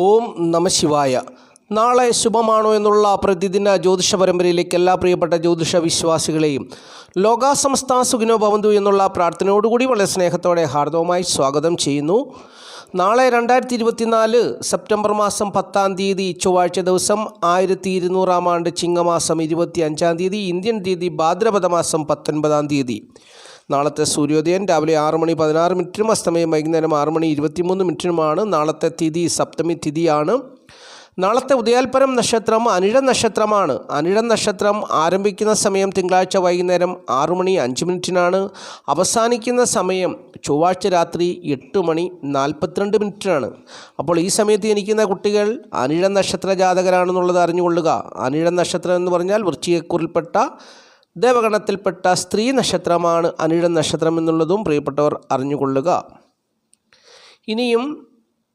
ഓം നമ ശിവായ. നാളെ ശുഭമാണോ എന്നുള്ള പ്രതിദിന ജ്യോതിഷ പരമ്പരയിലേക്ക് എല്ലാ പ്രിയപ്പെട്ട ജ്യോതിഷ വിശ്വാസികളെയും ലോകാസമസ്ത സുഖിനോ ഭവന്തു എന്നുള്ള പ്രാർത്ഥനയോടുകൂടി വളരെ സ്നേഹത്തോടെ ഹാർദവമായി സ്വാഗതം ചെയ്യുന്നു. നാളെ രണ്ടായിരത്തി ഇരുപത്തിനാല് സെപ്റ്റംബർ മാസം പത്താം തീയതി ചൊവ്വാഴ്ച ദിവസം ആയിരത്തി ഇരുന്നൂറാം ആണ്ട് ചിങ്ങമാസം ഇരുപത്തി അഞ്ചാം തീയതി ഇന്ത്യൻ തീയതി ഭാദ്രപദ മാസം പത്തൊൻപതാം തീയതി. നാളത്തെ സൂര്യോദയം രാവിലെ ആറ് മണി പതിനാറ് മിനിറ്റിനും അസ്തമയം വൈകുന്നേരം ആറ് മണി ഇരുപത്തിമൂന്ന് മിനിറ്റിനുമാണ്. നാളത്തെ തിഥി സപ്തമി തിഥിയാണ്. നാളത്തെ ഉദയാൽപരം നക്ഷത്രം അനിഴ നക്ഷത്രമാണ്. അനിഴ നക്ഷത്രം ആരംഭിക്കുന്ന സമയം തിങ്കളാഴ്ച വൈകുന്നേരം ആറു മണി അഞ്ച് മിനിറ്റിനാണ്. അവസാനിക്കുന്ന സമയം ചൊവ്വാഴ്ച രാത്രി എട്ട് മണി നാൽപ്പത്തിരണ്ട് മിനിറ്റിനാണ്. അപ്പോൾ ഈ സമയത്ത് ജനിക്കുന്ന കുട്ടികൾ അനിഴ നക്ഷത്ര ജാതകരാണെന്നുള്ളത് അറിഞ്ഞുകൊള്ളുക. അനിഴ നക്ഷത്രം എന്ന് പറഞ്ഞാൽ വൃശ്ചികക്കുറിൽപ്പെട്ട ദേവഗണത്തിൽപ്പെട്ട സ്ത്രീ നക്ഷത്രമാണ് അനിഴ നക്ഷത്രം എന്നുള്ളതും പ്രിയപ്പെട്ടവർ അറിഞ്ഞുകൊള്ളുക. ഇനിയും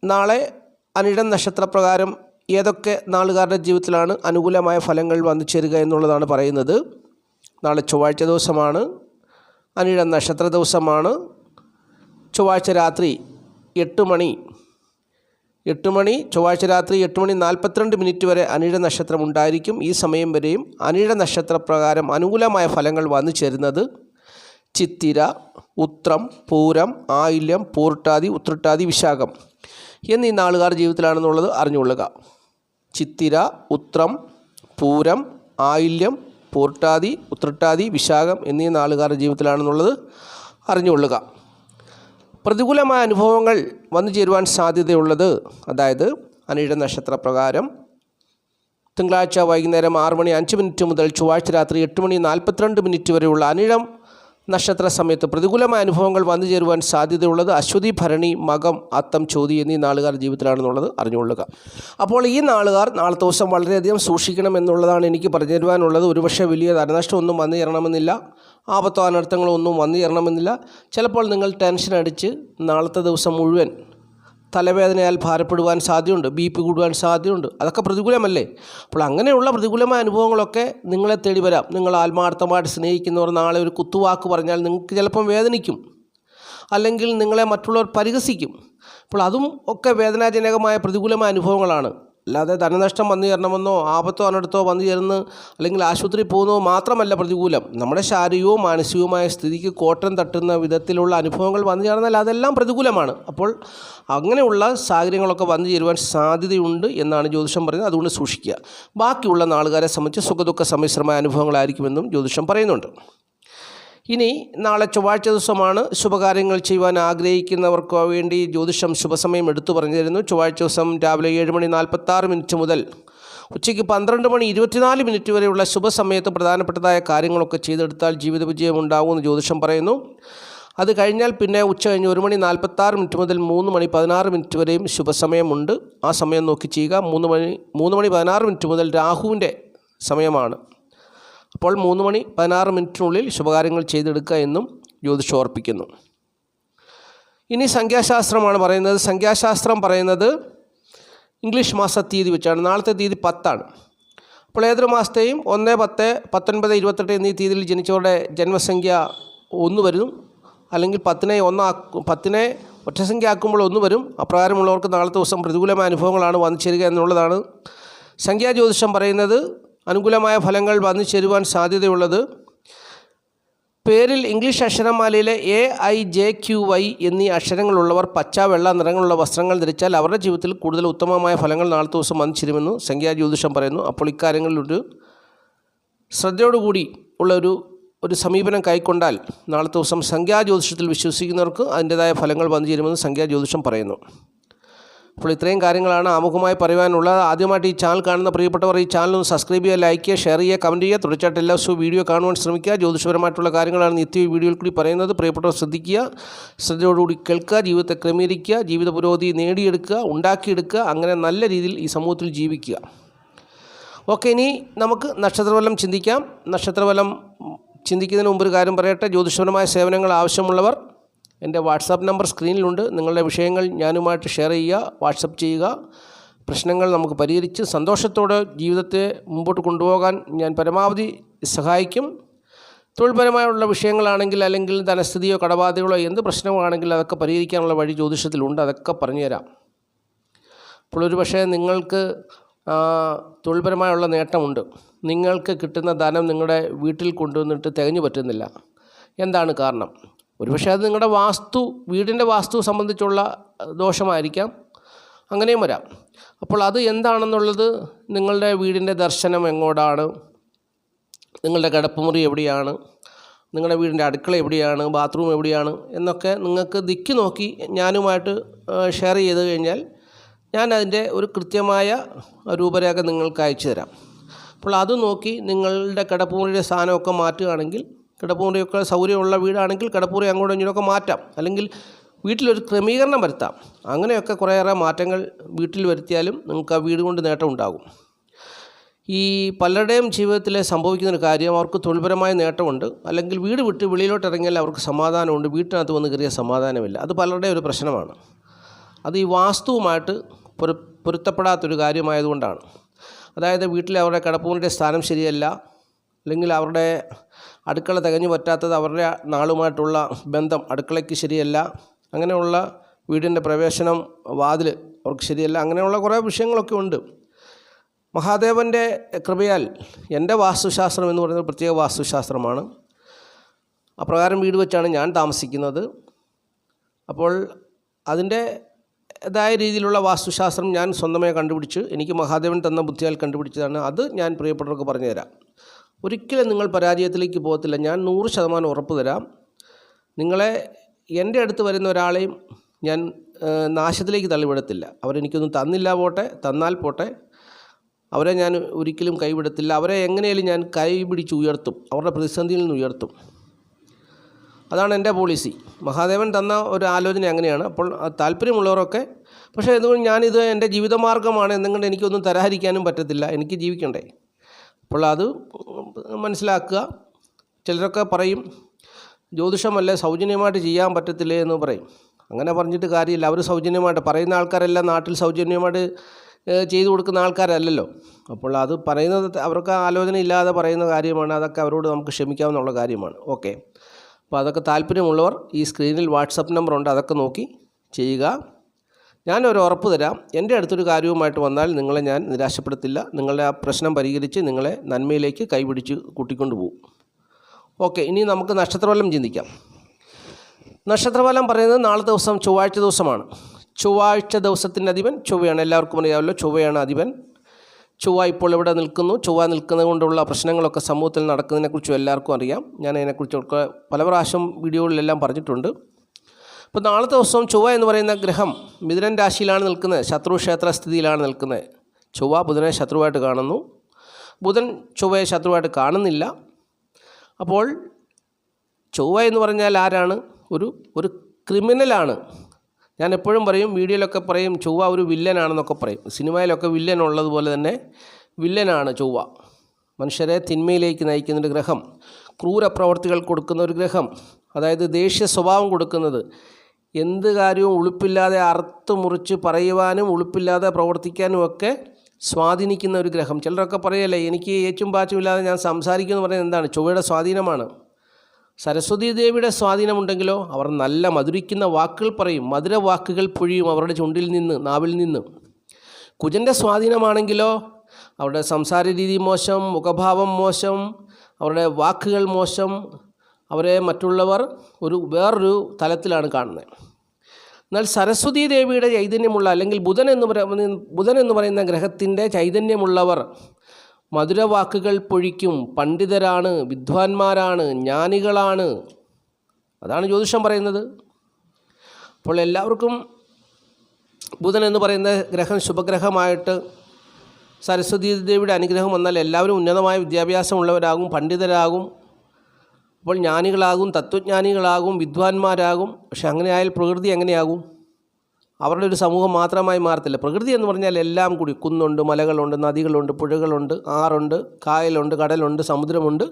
നാളെ അനിഴം നക്ഷത്രപ്രകാരം ഏതൊക്കെ നാളുകാരുടെ ജീവിതത്തിലാണ് അനുകൂലമായ ഫലങ്ങൾ വന്നു ചേരുക എന്നുള്ളതാണ് പറയുന്നത്. നാളെ ചൊവ്വാഴ്ച ദിവസമാണ് അനിഴം നക്ഷത്ര ദിവസമാണ്. ചൊവ്വാഴ്ച രാത്രി എട്ട് മണി എട്ട് മണി ചൊവ്വാഴ്ച രാത്രി എട്ട് മണി നാൽപ്പത്തിരണ്ട് മിനിറ്റ് വരെ അനിഴ നക്ഷത്രം ഉണ്ടായിരിക്കും. ഈ സമയം വരെയും അനിഴ നക്ഷത്രപ്രകാരം അനുകൂലമായ ഫലങ്ങൾ വന്നു ചേരുന്നത് ചിത്തിര ഉത്രം പൂരം ആയില്യം പൂർട്ടാതി ഉത്രട്ടാതി വിശാഖം എന്നീ നാളുകാർ ജീവിതത്തിലാണെന്നുള്ളത് അറിഞ്ഞുകൊള്ളുക. ചിത്തിര ഉത്രം പൂരം ആയില്യം പൂർട്ടാതി ഉത്രട്ടാതി വിശാഖം എന്നീ നാളുകാരുടെ ജീവിതത്തിലാണെന്നുള്ളത് അറിഞ്ഞുകൊള്ളുക. പ്രതികൂലമായ അനുഭവങ്ങൾ വന്നു ചേരുവാൻ സാധ്യതയുള്ളത് അതായത് അനിഴ നക്ഷത്രപ്രകാരം തിങ്കളാഴ്ച വൈകുന്നേരം ആറ് മണി അഞ്ച് മിനിറ്റ് മുതൽ ചൊവ്വാഴ്ച രാത്രി എട്ട് മണി നാൽപ്പത്തിരണ്ട് മിനിറ്റ് വരെയുള്ള അനിഴം നക്ഷത്ര സമയത്ത് പ്രതികൂലമായ അനുഭവങ്ങൾ വന്നു ചേരുവാൻ സാധ്യതയുള്ളത് അശ്വതി ഭരണി മകം അത്തം ചോതി എന്നീ നാളുകാർ ജീവിതത്തിലാണെന്നുള്ളത് അറിഞ്ഞുകൊള്ളുക. അപ്പോൾ ഈ നാളുകാർ നാളത്തെ ദിവസം വളരെയധികം സൂക്ഷിക്കണം എന്നുള്ളതാണ് എനിക്ക് പറഞ്ഞു തരുവാനുള്ളത്. ഒരുപക്ഷെ വലിയ ധനനഷ്ടമൊന്നും വന്നു ചേരണമെന്നില്ല. ആപത്തോ അനർത്ഥങ്ങളോ ഒന്നും വന്നു ചേരണമെന്നില്ല. ചിലപ്പോൾ നിങ്ങൾ ടെൻഷൻ അടിച്ച് നാളത്തെ ദിവസം മുഴുവൻ തലവേദനയാൽ ഭാരപ്പെടുവാൻ സാധ്യതയുണ്ട് ബി പി കൂടുവാൻ സാധ്യതയുണ്ട്. അതൊക്കെ പ്രതികൂലമല്ലേ? അപ്പോൾ അങ്ങനെയുള്ള പ്രതികൂലമായ അനുഭവങ്ങളൊക്കെ നിങ്ങളെ തേടി വരാം. നിങ്ങൾ ആത്മാർത്ഥമായിട്ട് സ്നേഹിക്കുന്നവർ നാളെ ഒരു കുത്തുവാക്ക് പറഞ്ഞാൽ നിങ്ങൾക്ക് ചിലപ്പം വേദനിക്കും. അല്ലെങ്കിൽ നിങ്ങളെ മറ്റുള്ളവർ പരിഹസിക്കും. അപ്പോൾ അതും ഒക്കെ വേദനാജനകമായ പ്രതികൂലമായ അനുഭവങ്ങളാണ്. അല്ലാതെ ധനനഷ്ടം വന്നു ചേരണമെന്നോ ആപത്തോ അനടുത്തോ വന്നു ചേർന്ന് അല്ലെങ്കിൽ ആശുപത്രി പോകുന്നതോ മാത്രമല്ല പ്രതികൂലം. നമ്മുടെ ശാരീരികവും മാനസികവുമായ സ്ഥിതിക്ക് കോട്ടം തട്ടുന്ന വിധത്തിലുള്ള അനുഭവങ്ങൾ വന്നു ചേർന്നാൽ അതെല്ലാം പ്രതികൂലമാണ്. അപ്പോൾ അങ്ങനെയുള്ള സാഹചര്യങ്ങളൊക്കെ വന്നു ചേരുവാൻ സാധ്യതയുണ്ട് എന്നാണ് ജ്യോതിഷം പറയുന്നത്. അതുകൊണ്ട് സൂക്ഷിക്കുക. ബാക്കിയുള്ള നാളുകാരെ സംബന്ധിച്ച് സുഖദുഃഖ സമ്മിശ്രമായ അനുഭവങ്ങളായിരിക്കുമെന്നും ജ്യോതിഷം പറയുന്നുണ്ട്. ഇനി നാളെ ചൊവ്വാഴ്ച ദിവസമാണ് ശുഭകാര്യങ്ങൾ ചെയ്യുവാൻ ആഗ്രഹിക്കുന്നവർക്ക് വേണ്ടി ജ്യോതിഷം ശുഭസമയം എടുത്തു പറഞ്ഞു തരുന്നു ചൊവ്വാഴ്ച ദിവസം രാവിലെ ഏഴ് മണി നാൽപ്പത്താറ് മിനിറ്റ് മുതൽ ഉച്ചയ്ക്ക് പന്ത്രണ്ട് മണി ഇരുപത്തിനാല് മിനിറ്റ് വരെയുള്ള ശുഭസമയത്ത് പ്രധാനപ്പെട്ടതായ കാര്യങ്ങളൊക്കെ ചെയ്തെടുത്താൽ ജീവിത വിജയം ഉണ്ടാകുമെന്ന് ജ്യോതിഷം പറയുന്നു. അത് കഴിഞ്ഞാൽ പിന്നെ ഉച്ച കഴിഞ്ഞ് ഒരു മണി നാൽപ്പത്താറ് മിനിറ്റ് മുതൽ മൂന്ന് മണി പതിനാറ് മിനിറ്റ് വരെയും ശുഭസമയമുണ്ട്. ആ സമയം നോക്കി ചെയ്യുക. മൂന്ന് മണി മൂന്ന് മണി പതിനാറ് മിനിറ്റ് മുതൽ രാഹുവിന്റെ സമയമാണ്. അപ്പോൾ മൂന്ന് മണി പതിനാറ് മിനിറ്റിനുള്ളിൽ ശുഭകാര്യങ്ങൾ ചെയ്തെടുക്കുക എന്നും ജ്യോതിഷം ഓർപ്പിക്കുന്നു ഇനി സംഖ്യാശാസ്ത്രമാണ് പറയുന്നത്. സംഖ്യാശാസ്ത്രം പറയുന്നത് ഇംഗ്ലീഷ് മാസ തീയതി വെച്ചാണ്. നാളത്തെ തീയതി പത്താണ്. അപ്പോൾ ഏതൊരു മാസത്തെയും ഒന്ന് പത്ത് പത്തൊൻപത് ഇരുപത്തെട്ട് എന്നീ തീയതിയിൽ ജനിച്ചവരുടെ ജന്മസംഖ്യ ഒന്ന് വരും. അല്ലെങ്കിൽ പത്തിനെ ഒന്നാക്കും പത്തിനെ ഒറ്റസംഖ്യ ആക്കുമ്പോൾ ഒന്ന് വരും. അപ്രകാരമുള്ളവർക്ക് നാളത്തെ ദിവസം പ്രതികൂലമായ അനുഭവങ്ങളാണ് വന്നു ചേരുക എന്നുള്ളതാണ് സംഖ്യാജ്യോതിഷം പറയുന്നത് അനുകൂലമായ ഫലങ്ങൾ വന്നു ചേരുവാൻ സാധ്യതയുള്ളത് പേരിൽ English അക്ഷരമാലയിലെ A I J Q Y എന്നീ അക്ഷരങ്ങളുള്ളവർ പച്ച വെള്ള നിറങ്ങളുള്ള വസ്ത്രങ്ങൾ ധരിച്ചാൽ അവരുടെ ജീവിതത്തിൽ കൂടുതൽ ഉത്തമമായ ഫലങ്ങൾ നാളത്തെ ദിവസം വന്നു ചേരുമെന്ന് സംഖ്യാജ്യോതിഷം പറയുന്നു. അപ്പോൾ ഇക്കാര്യങ്ങളിലൊരു ശ്രദ്ധയോടുകൂടി ഉള്ള ഒരു ഒരു സമീപനം കൈക്കൊണ്ടാൽ നാളത്തെ ദിവസം സംഖ്യാ ജ്യോതിഷത്തിൽ വിശ്വസിക്കുന്നവർക്ക് അതിന്റെതായ ഫലങ്ങൾ വന്നു ചേരുമെന്ന് സംഖ്യാ ജ്യോതിഷം പറയുന്നു. അപ്പോൾ ഇത്രയും കാര്യങ്ങളാണ് ആമുഖമായി പറയുവാനുള്ളത്. ആദ്യമായിട്ട് ഈ ചാനൽ കാണുന്ന പ്രിയപ്പെട്ടവർ ഈ ചാനൽ ഒന്ന് സബ്സ്ക്രൈബ് ചെയ്യുക ലൈക്ക് ചെയ്യുക ഷെയർ ചെയ്യുക കമന്റ് ചെയ്യുക. തുടർച്ചയായിട്ട് എല്ലാ ദിവസവും വീഡിയോ കാണുവാൻ ശ്രമിക്കുക. ജ്യോതിഷപരമായിട്ടുള്ള കാര്യങ്ങളാണ് നിത്യ വീഡിയോയിൽ കൂടി പറയുന്നത്. പ്രിയപ്പെട്ടവർ ശ്രദ്ധിക്കുക. ശ്രദ്ധയോടുകൂടി കേൾക്കുക. ജീവിതത്തെ ക്രമീകരിക്കുക. ജീവിത പുരോഗതി നേടിയെടുക്കുക. ഉണ്ടാക്കിയെടുക്കുക. അങ്ങനെ നല്ല രീതിയിൽ ഈ സമൂഹത്തിൽ ജീവിക്കുക. ഓക്കെ ഇനി നമുക്ക് നക്ഷത്രഫലം ചിന്തിക്കാം. നക്ഷത്രഫലം ചിന്തിക്കുന്നതിന് മുമ്പ് ഒരു കാര്യം പറയട്ടെ. ജ്യോതിഷപരമായ സേവനങ്ങൾ ആവശ്യമുള്ളവർ എന്റെ വാട്സാപ്പ് നമ്പർ സ്ക്രീനിലുണ്ട്. നിങ്ങളുടെ വിഷയങ്ങൾ ഞാനുമായിട്ട് ഷെയർ ചെയ്യുക വാട്സപ്പ് ചെയ്യുക. പ്രശ്നങ്ങൾ നമുക്ക് പരിഹരിച്ച് സന്തോഷത്തോടെ ജീവിതത്തെ മുമ്പോട്ട് കൊണ്ടുപോകാൻ ഞാൻ പരമാവധി സഹായിക്കും. തൊഴിൽപരമായുള്ള വിഷയങ്ങളാണെങ്കിൽ അല്ലെങ്കിൽ ധനസ്ഥിതിയോ കടബാധകളോ എന്ത് പ്രശ്നമാണെങ്കിൽ അതൊക്കെ പരിഹരിക്കാനുള്ള വഴി ജ്യോതിഷത്തിലുണ്ട്. അതൊക്കെ പറഞ്ഞുതരാം. അപ്പോൾ ഒരു പക്ഷേ നിങ്ങൾക്ക് തൊഴിൽപരമായുള്ള നേട്ടമുണ്ട്. നിങ്ങൾക്ക് കിട്ടുന്ന ധനം നിങ്ങളുടെ വീട്ടിൽ കൊണ്ടുവന്നിട്ട് തികഞ്ഞു പറ്റുന്നില്ല. എന്താണ് കാരണം? ഒരുപക്ഷെ അത് നിങ്ങളുടെ വാസ്തു വീടിന്റെ വാസ്തു സംബന്ധിച്ചുള്ള ദോഷമായിരിക്കാം. അങ്ങനെയും വരാം. അപ്പോൾ അത് എന്താണെന്നുള്ളത് നിങ്ങളുടെ വീടിന്റെ ദർശനം എങ്ങോട്ടാണ് നിങ്ങളുടെ കിടപ്പുമുറി എവിടെയാണ്? നിങ്ങളുടെ വീടിന്റെ അടുക്കള എവിടെയാണ്? ബാത്റൂം എവിടെയാണ്? എന്നൊക്കെ നിങ്ങൾക്ക് ദിക്കി നോക്കി ഞാനുമായിട്ട് ഷെയർ ചെയ്ത് കഴിഞ്ഞാൽ ഞാൻ അതിന്റെ ഒരു കൃത്യമായ രൂപരേഖ നിങ്ങൾക്ക് അയച്ചു തരാം. അപ്പോൾ അത് നോക്കി നിങ്ങളുടെ കിടപ്പുമുറിയുടെ സ്ഥാനമൊക്കെ മാറ്റുകയാണെങ്കിൽ കിടപ്പുമുറിയൊക്കെ സൗകര്യമുള്ള വീടാണെങ്കിൽ കിടപ്പുമുറി അങ്ങോട്ടും ഇങ്ങോട്ടൊക്കെ മാറ്റാം. അല്ലെങ്കിൽ വീട്ടിലൊരു ക്രമീകരണം വരുത്താം. അങ്ങനെയൊക്കെ കുറേയേറെ മാറ്റങ്ങൾ വീട്ടിൽ വരുത്തിയാലും നിങ്ങൾക്ക് ആ വീട് കൊണ്ട് നേട്ടം ഉണ്ടാകും. ഈ പലരുടെയും ജീവിതത്തിൽ സംഭവിക്കുന്ന ഒരു കാര്യം അവർക്ക് തൊഴിൽപരമായ നേട്ടമുണ്ട്. അല്ലെങ്കിൽ വീട് വിട്ട് വെളിയിലോട്ട് ഇറങ്ങിയാൽ അവർക്ക് സമാധാനമുണ്ട്. വീട്ടിനകത്ത് വന്ന് കയറിയ സമാധാനമില്ല. അത് പലരുടെയും ഒരു പ്രശ്നമാണ്. അത് ഈ വാസ്തുവുമായിട്ട് പൊരു പൊരുത്തപ്പെടാത്തൊരു കാര്യമായതുകൊണ്ടാണ്. അതായത് വീട്ടിലെ അവരുടെ കിടപ്പൂരിന്റെ സ്ഥാനം ശരിയല്ല. അല്ലെങ്കിൽ അവരുടെ അടുക്കള തികഞ്ഞു പറ്റാത്തത് അവരുടെ നാളുമായിട്ടുള്ള ബന്ധം അടുക്കളയ്ക്ക് ശരിയല്ല. അങ്ങനെയുള്ള വീടിന്റെ പ്രവേശനം വാതിൽ അവർക്ക് ശരിയല്ല. അങ്ങനെയുള്ള കുറേ വിഷയങ്ങളൊക്കെ ഉണ്ട്. മഹാദേവന്റെ കൃപയാൽ എന്റെ വാസ്തുശാസ്ത്രം എന്ന് പറയുന്നത് പ്രത്യേക വാസ്തുശാസ്ത്രമാണ്. അപ്രകാരം വീട് വെച്ചാണ് ഞാൻ താമസിക്കുന്നത്. അപ്പോൾ അതിന്റെ ഇതായ രീതിയിലുള്ള വാസ്തുശാസ്ത്രം ഞാൻ സ്വന്തമായി കണ്ടുപിടിച്ച് എനിക്ക് മഹാദേവൻ തന്ന ബുദ്ധിയാൽ കണ്ടുപിടിച്ചതാണ്. അത് ഞാൻ പ്രിയപ്പെട്ടവർക്ക് പറഞ്ഞു തരാം ഒരിക്കലും നിങ്ങൾ പരാജയത്തിലേക്ക് പോകത്തില്ല. ഞാൻ നൂറ് ശതമാനം ഉറപ്പ് തരാം. നിങ്ങളെ എന്റെ അടുത്ത് വരുന്ന ഒരാളെയും ഞാൻ നാശത്തിലേക്ക് തള്ളിവിടത്തില്ല. അവരെനിക്കൊന്നും തന്നില്ല പോട്ടെ തന്നാൽ പോട്ടെ. അവരെ ഞാൻ ഒരിക്കലും കൈവിടത്തില്ല. അവരെ എങ്ങനെയും ഞാൻ കൈ പിടിച്ച് ഉയർത്തും. അവരുടെ പ്രതിസന്ധിയിൽ നിന്ന് ഉയർത്തും. അതാണ് എന്റെ പോളിസി. മഹാദേവൻ തന്ന ഒരു ആലോചന അങ്ങനെയാണ്. അപ്പോൾ താല്പര്യമുള്ളവരൊക്കെ പക്ഷേ എന്തുകൊണ്ട് ഞാനിത് എന്റെ ജീവിതമാർഗമാണ് എന്നുകൊണ്ട് എനിക്കൊന്നും തരാതിരിക്കാനും പറ്റത്തില്ല. എനിക്ക് ജീവിക്കണ്ടേ? അപ്പോൾ അത് മനസ്സിലാക്കുക. ചിലരൊക്കെ പറയും ജ്യോതിഷമല്ലേ സൗജന്യമായിട്ട് ചെയ്യാൻ പറ്റത്തില്ലേ എന്ന് പറയും. അങ്ങനെ പറഞ്ഞിട്ട് കാര്യമില്ല. അവർ സൗജന്യമായിട്ട് പറയുന്ന ആൾക്കാരെല്ലാം നാട്ടിൽ സൗജന്യമായിട്ട് ചെയ്തു കൊടുക്കുന്ന ആൾക്കാരല്ലല്ലോ. അപ്പോൾ അത് പറയുന്നത് അവർക്ക് ആലോചന ഇല്ലാതെ പറയുന്ന കാര്യമാണ്. അതൊക്കെ അവരോട് നമുക്ക് ക്ഷമിക്കാമെന്നുള്ള കാര്യമാണ്. ഓക്കെ. അപ്പോൾ അതൊക്കെ താല്പര്യമുള്ളവർ ഈ സ്ക്രീനിൽ വാട്സപ്പ് നമ്പർ ഉണ്ട് അതൊക്കെ നോക്കി ചെയ്യുക. ഞാനൊരു ഉറപ്പ് തരാം. എന്റെ അടുത്തൊരു കാര്യവുമായിട്ട് വന്നാൽ നിങ്ങളെ ഞാൻ നിരാശപ്പെടുത്തില്ല. നിങ്ങളുടെ ആ പ്രശ്നം പരിഹരിച്ച് നിങ്ങളെ നന്മയിലേക്ക് കൈപിടിച്ച് കൂട്ടിക്കൊണ്ടു പോകും ഓക്കെ ഇനി നമുക്ക് നക്ഷത്രഫലം ചിന്തിക്കാം. നക്ഷത്രഫലം പറയുന്നത് നാളെ ദിവസം ചൊവ്വാഴ്ച ദിവസമാണ്. ചൊവ്വാഴ്ച ദിവസത്തിന്റെ അധിപൻ ചൊവ്വയാണ്. എല്ലാവർക്കും അറിയാമല്ലോ ചൊവ്വയാണ് അധിപൻ. ചൊവ്വ ഇപ്പോൾ ഇവിടെ നിൽക്കുന്നു? ചൊവ്വ നിൽക്കുന്നത് കൊണ്ടുള്ള പ്രശ്നങ്ങളൊക്കെ സമൂഹത്തിൽ നടക്കുന്നതിനെക്കുറിച്ചും എല്ലാവർക്കും അറിയാം. ഞാൻ അതിനെക്കുറിച്ചൊക്കെ പല പ്രാവശ്യം വീഡിയോകളിലെല്ലാം പറഞ്ഞിട്ടുണ്ട്. അപ്പോൾ നാളത്തെ ദിവസം ചൊവ്വ എന്ന് പറയുന്ന ഗ്രഹം മിഥുനൻ രാശിയിലാണ് നിൽക്കുന്നത്. ശത്രു ക്ഷേത്ര സ്ഥിതിയിലാണ് നിൽക്കുന്നത്. ചൊവ്വ ബുധനെ ശത്രുവായിട്ട് കാണുന്നു. ബുധൻ ചൊവ്വയെ ശത്രുവായിട്ട് കാണുന്നില്ല. അപ്പോൾ ചൊവ്വ എന്ന് പറഞ്ഞാൽ ആരാണ്? ഒരു ഒരു ക്രിമിനലാണ് ഞാൻ എപ്പോഴും പറയും വീഡിയോയിലൊക്കെ പറയും ചൊവ്വ ഒരു വില്ലനാണെന്നൊക്കെ പറയും. സിനിമയിലൊക്കെ വില്ലൻ ഉള്ളതുപോലെ തന്നെ വില്ലനാണ് ചൊവ്വ. മനുഷ്യരെ തിന്മയിലേക്ക് നയിക്കുന്ന ഒരു ഗ്രഹം ക്രൂര പ്രവർത്തികൾ കൊടുക്കുന്ന ഒരു ഗ്രഹം അതായത് ദേഷ്യ സ്വഭാവം കൊടുക്കുന്നത്. എന്ത് കാര്യവും ഉളുപ്പില്ലാതെ അറുത്ത് മുറിച്ച് പറയുവാനും ഉളുപ്പില്ലാതെ പ്രവർത്തിക്കാനും ഒക്കെ സ്വാധീനിക്കുന്ന ഒരു ഗ്രഹം. ചിലരൊക്കെ പറയല്ലേ എനിക്ക് ഏച്ചും പാച്ചും ഇല്ലാതെ ഞാൻ സംസാരിക്കുമെന്ന് പറയുന്നത് എന്താണ്? ചൊവ്വയുടെ സ്വാധീനമാണ്. സരസ്വതി ദേവിയുടെ സ്വാധീനമുണ്ടെങ്കിലോ അവർ നല്ല മധുരിക്കുന്ന വാക്കുകൾ പറയും മധുര വാക്കുകൾ പൊഴിയും അവരുടെ ചുണ്ടിൽ നിന്ന് നാവിൽ നിന്ന്. കുജന്റെ സ്വാധീനമാണെങ്കിലോ അവരുടെ സംസാര രീതി മോശം മുഖഭാവം മോശം അവരുടെ വാക്കുകൾ മോശം അവരെ മറ്റുള്ളവർ ഒരു വേറൊരു തലത്തിലാണ് കാണുന്നത്. എന്നാൽ സരസ്വതി ദേവിയുടെ ചൈതന്യമുള്ള അല്ലെങ്കിൽ ബുധൻ എന്ന് പറയുന്ന ബുധൻ എന്ന് പറയുന്ന ഗ്രഹത്തിന്റെ ചൈതന്യമുള്ളവർ മധുരവാക്കുകൾ പൊഴിക്കും. പണ്ഡിതരാണ് വിദ്വാൻമാരാണ് ജ്ഞാനികളാണ്. അതാണ് ജ്യോതിഷം പറയുന്നത്. അപ്പോൾ എല്ലാവർക്കും ബുധൻ എന്ന് പറയുന്ന ഗ്രഹം ശുഭഗ്രഹമായിട്ട് സരസ്വതി ദേവിയുടെ അനുഗ്രഹം വന്നാൽ എല്ലാവരും ഉന്നതമായ വിദ്യാഭ്യാസമുള്ളവരാകും പണ്ഡിതരാകും. അപ്പോൾ ജ്ഞാനികളാകും തത്വജ്ഞാനികളാകും വിദ്വാൻമാരാകും. പക്ഷെ അങ്ങനെ ആയാൽ പ്രകൃതി എങ്ങനെയാകും? അവരുടെ ഒരു സമൂഹം മാത്രമായി മാറത്തില്ല. പ്രകൃതി എന്ന് പറഞ്ഞാൽ എല്ലാം കൂടി. കുന്നുണ്ട് മലകളുണ്ട് നദികളുണ്ട് പുഴകളുണ്ട് ആറുണ്ട് കായലുണ്ട് കടലുണ്ട് സമുദ്രമുണ്ട്.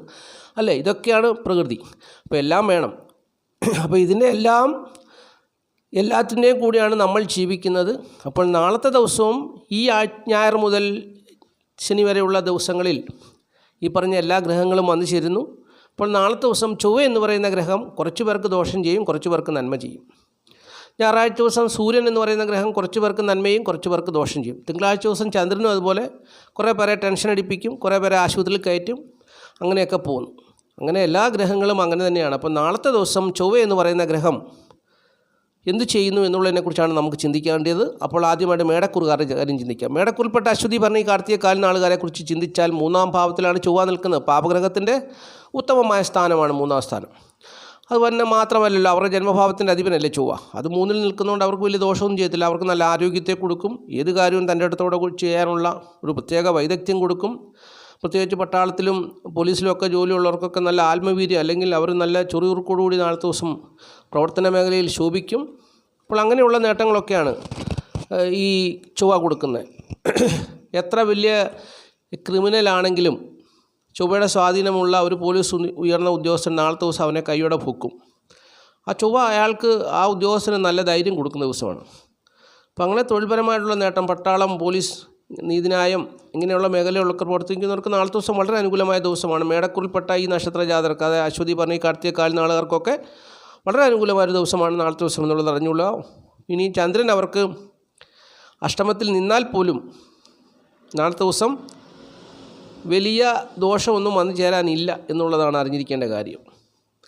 അല്ലേ? ഇതൊക്കെയാണ് പ്രകൃതി. അപ്പോൾ എല്ലാം വേണം. അപ്പോൾ ഇതിന്റെ എല്ലാം എല്ലാത്തിന്റെയും കൂടിയാണ് നമ്മൾ ജീവിക്കുന്നത്. അപ്പോൾ നാളത്തെ ദിവസവും ഈ ഞായർ മുതൽ ശനി വരെയുള്ള ദിവസങ്ങളിൽ ഈ പറഞ്ഞ എല്ലാ ഗ്രഹങ്ങളും വന്നു ചേരുന്നു. അപ്പോൾ നാളത്തെ ദിവസം ചൊവ്വ എന്ന് പറയുന്ന ഗ്രഹം കുറച്ച് പേർക്ക് ദോഷം ചെയ്യും കുറച്ച് പേർക്ക് നന്മ ചെയ്യും. ഞായറാഴ്ച ദിവസം സൂര്യൻ എന്ന് പറയുന്ന ഗ്രഹം കുറച്ച് പേർക്ക് നന്മയും കുറച്ച് പേർക്ക് ദോഷം ചെയ്യും. തിങ്കളാഴ്ച ദിവസം ചന്ദ്രനും അതുപോലെ കുറേ പേരെ ടെൻഷൻ അടിപ്പിക്കും കുറേ പേരെ ആശുപത്രിയിൽ കയറ്റും അങ്ങനെയൊക്കെ പോകുന്നു. അങ്ങനെ എല്ലാ ഗ്രഹങ്ങളും അങ്ങനെ തന്നെയാണ്. അപ്പോൾ നാളത്തെ ദിവസം ചൊവ്വ എന്ന് പറയുന്ന ഗ്രഹം എന്ത് ചെയ്യുന്നു എന്നുള്ളതിനെക്കുറിച്ചാണ് നമുക്ക് ചിന്തിക്കേണ്ടത്. അപ്പോൾ ആദ്യമായിട്ട് മേടക്കുറുകാരുടെ കാര്യം ചിന്തിക്കാം. മേടക്കുറിൽപ്പെട്ട അശ്വതി പറഞ്ഞ ഈ കാർത്തിക കാലിനാളുകാരെക്കുറിച്ച് ചിന്തിച്ചാൽ മൂന്നാം ഭാവത്തിലാണ് ചൊവ്വ നിൽക്കുന്നത്. പാപഗ്രഹത്തിന്റെ ഉത്തമമായ സ്ഥാനമാണ് മൂന്നാം സ്ഥാനം. അത് തന്നെ മാത്രമല്ലല്ലോ അവരുടെ ജന്മഭാവത്തിന്റെ അധിപനല്ലേ ചൊവ്വ? അത് മൂന്നിൽ നിൽക്കുന്നതുകൊണ്ട് അവർക്ക് വലിയ ദോഷമൊന്നും ചെയ്യത്തില്ല. അവർക്ക് നല്ല ആരോഗ്യത്തെ കൊടുക്കും. ഏത് കാര്യവും തന്റെ അടുത്തോടെ ചെയ്യാനുള്ള ഒരു പ്രത്യേക വൈദഗ്ധ്യം കൊടുക്കും. പ്രത്യേകിച്ച് പട്ടാളത്തിലും പോലീസിലും ഒക്കെ ജോലിയുള്ളവർക്കൊക്കെ നല്ല ആത്മവീര്യം അല്ലെങ്കിൽ അവർ നല്ല ചൊറിയുറുക്കോടുകൂടി നാളത്തെ ദിവസം പ്രവർത്തന മേഖലയിൽ ശോഭിക്കും. അപ്പോൾ അങ്ങനെയുള്ള നേട്ടങ്ങളൊക്കെയാണ് ഈ ചൊവ്വ കൊടുക്കുന്നത്. എത്ര വലിയ ക്രിമിനൽ ആണെങ്കിലും ചൊവ്വയുടെ സ്വാധീനമുള്ള ഒരു പോലീസ് ഉയർന്ന ഉദ്യോഗസ്ഥൻ നാളത്തെ ദിവസം അവനെ കൈയോടെ പൊക്കും. ആ ചൊവ്വ അയാൾക്ക് ആ ഉദ്യോഗസ്ഥന് നല്ല ധൈര്യം കൊടുക്കുന്ന ദിവസമാണ്. അപ്പം അങ്ങനെ തൊഴിൽപരമായിട്ടുള്ള നേട്ടം പട്ടാളം പോലീസ് നീതിന്യായം ഇങ്ങനെയുള്ള മേഖലകളിലൊക്കെ പ്രവർത്തിക്കുന്നവർക്ക് നാളത്തെ ദിവസം വളരെ അനുകൂലമായ ദിവസമാണ്. മേടക്കുറിൽപ്പെട്ട ഈ നക്ഷത്ര ജാതർക്ക് അതായത് അശ്വതി പറഞ്ഞ കാർത്തിക കാൽ നാളുകാർക്കൊക്കെ വളരെ അനുകൂലമായ ഒരു ദിവസമാണ് നാളത്തെ ദിവസം എന്നുള്ളത് അറിഞ്ഞുള്ള ഇനി ചന്ദ്രൻ അവർക്ക് അഷ്ടമത്തിൽ നിന്നാൽ പോലും നാളത്തെ ദിവസം വലിയ ദോഷമൊന്നും വന്നു ചേരാനില്ല എന്നുള്ളതാണ് അറിഞ്ഞിരിക്കേണ്ട കാര്യം.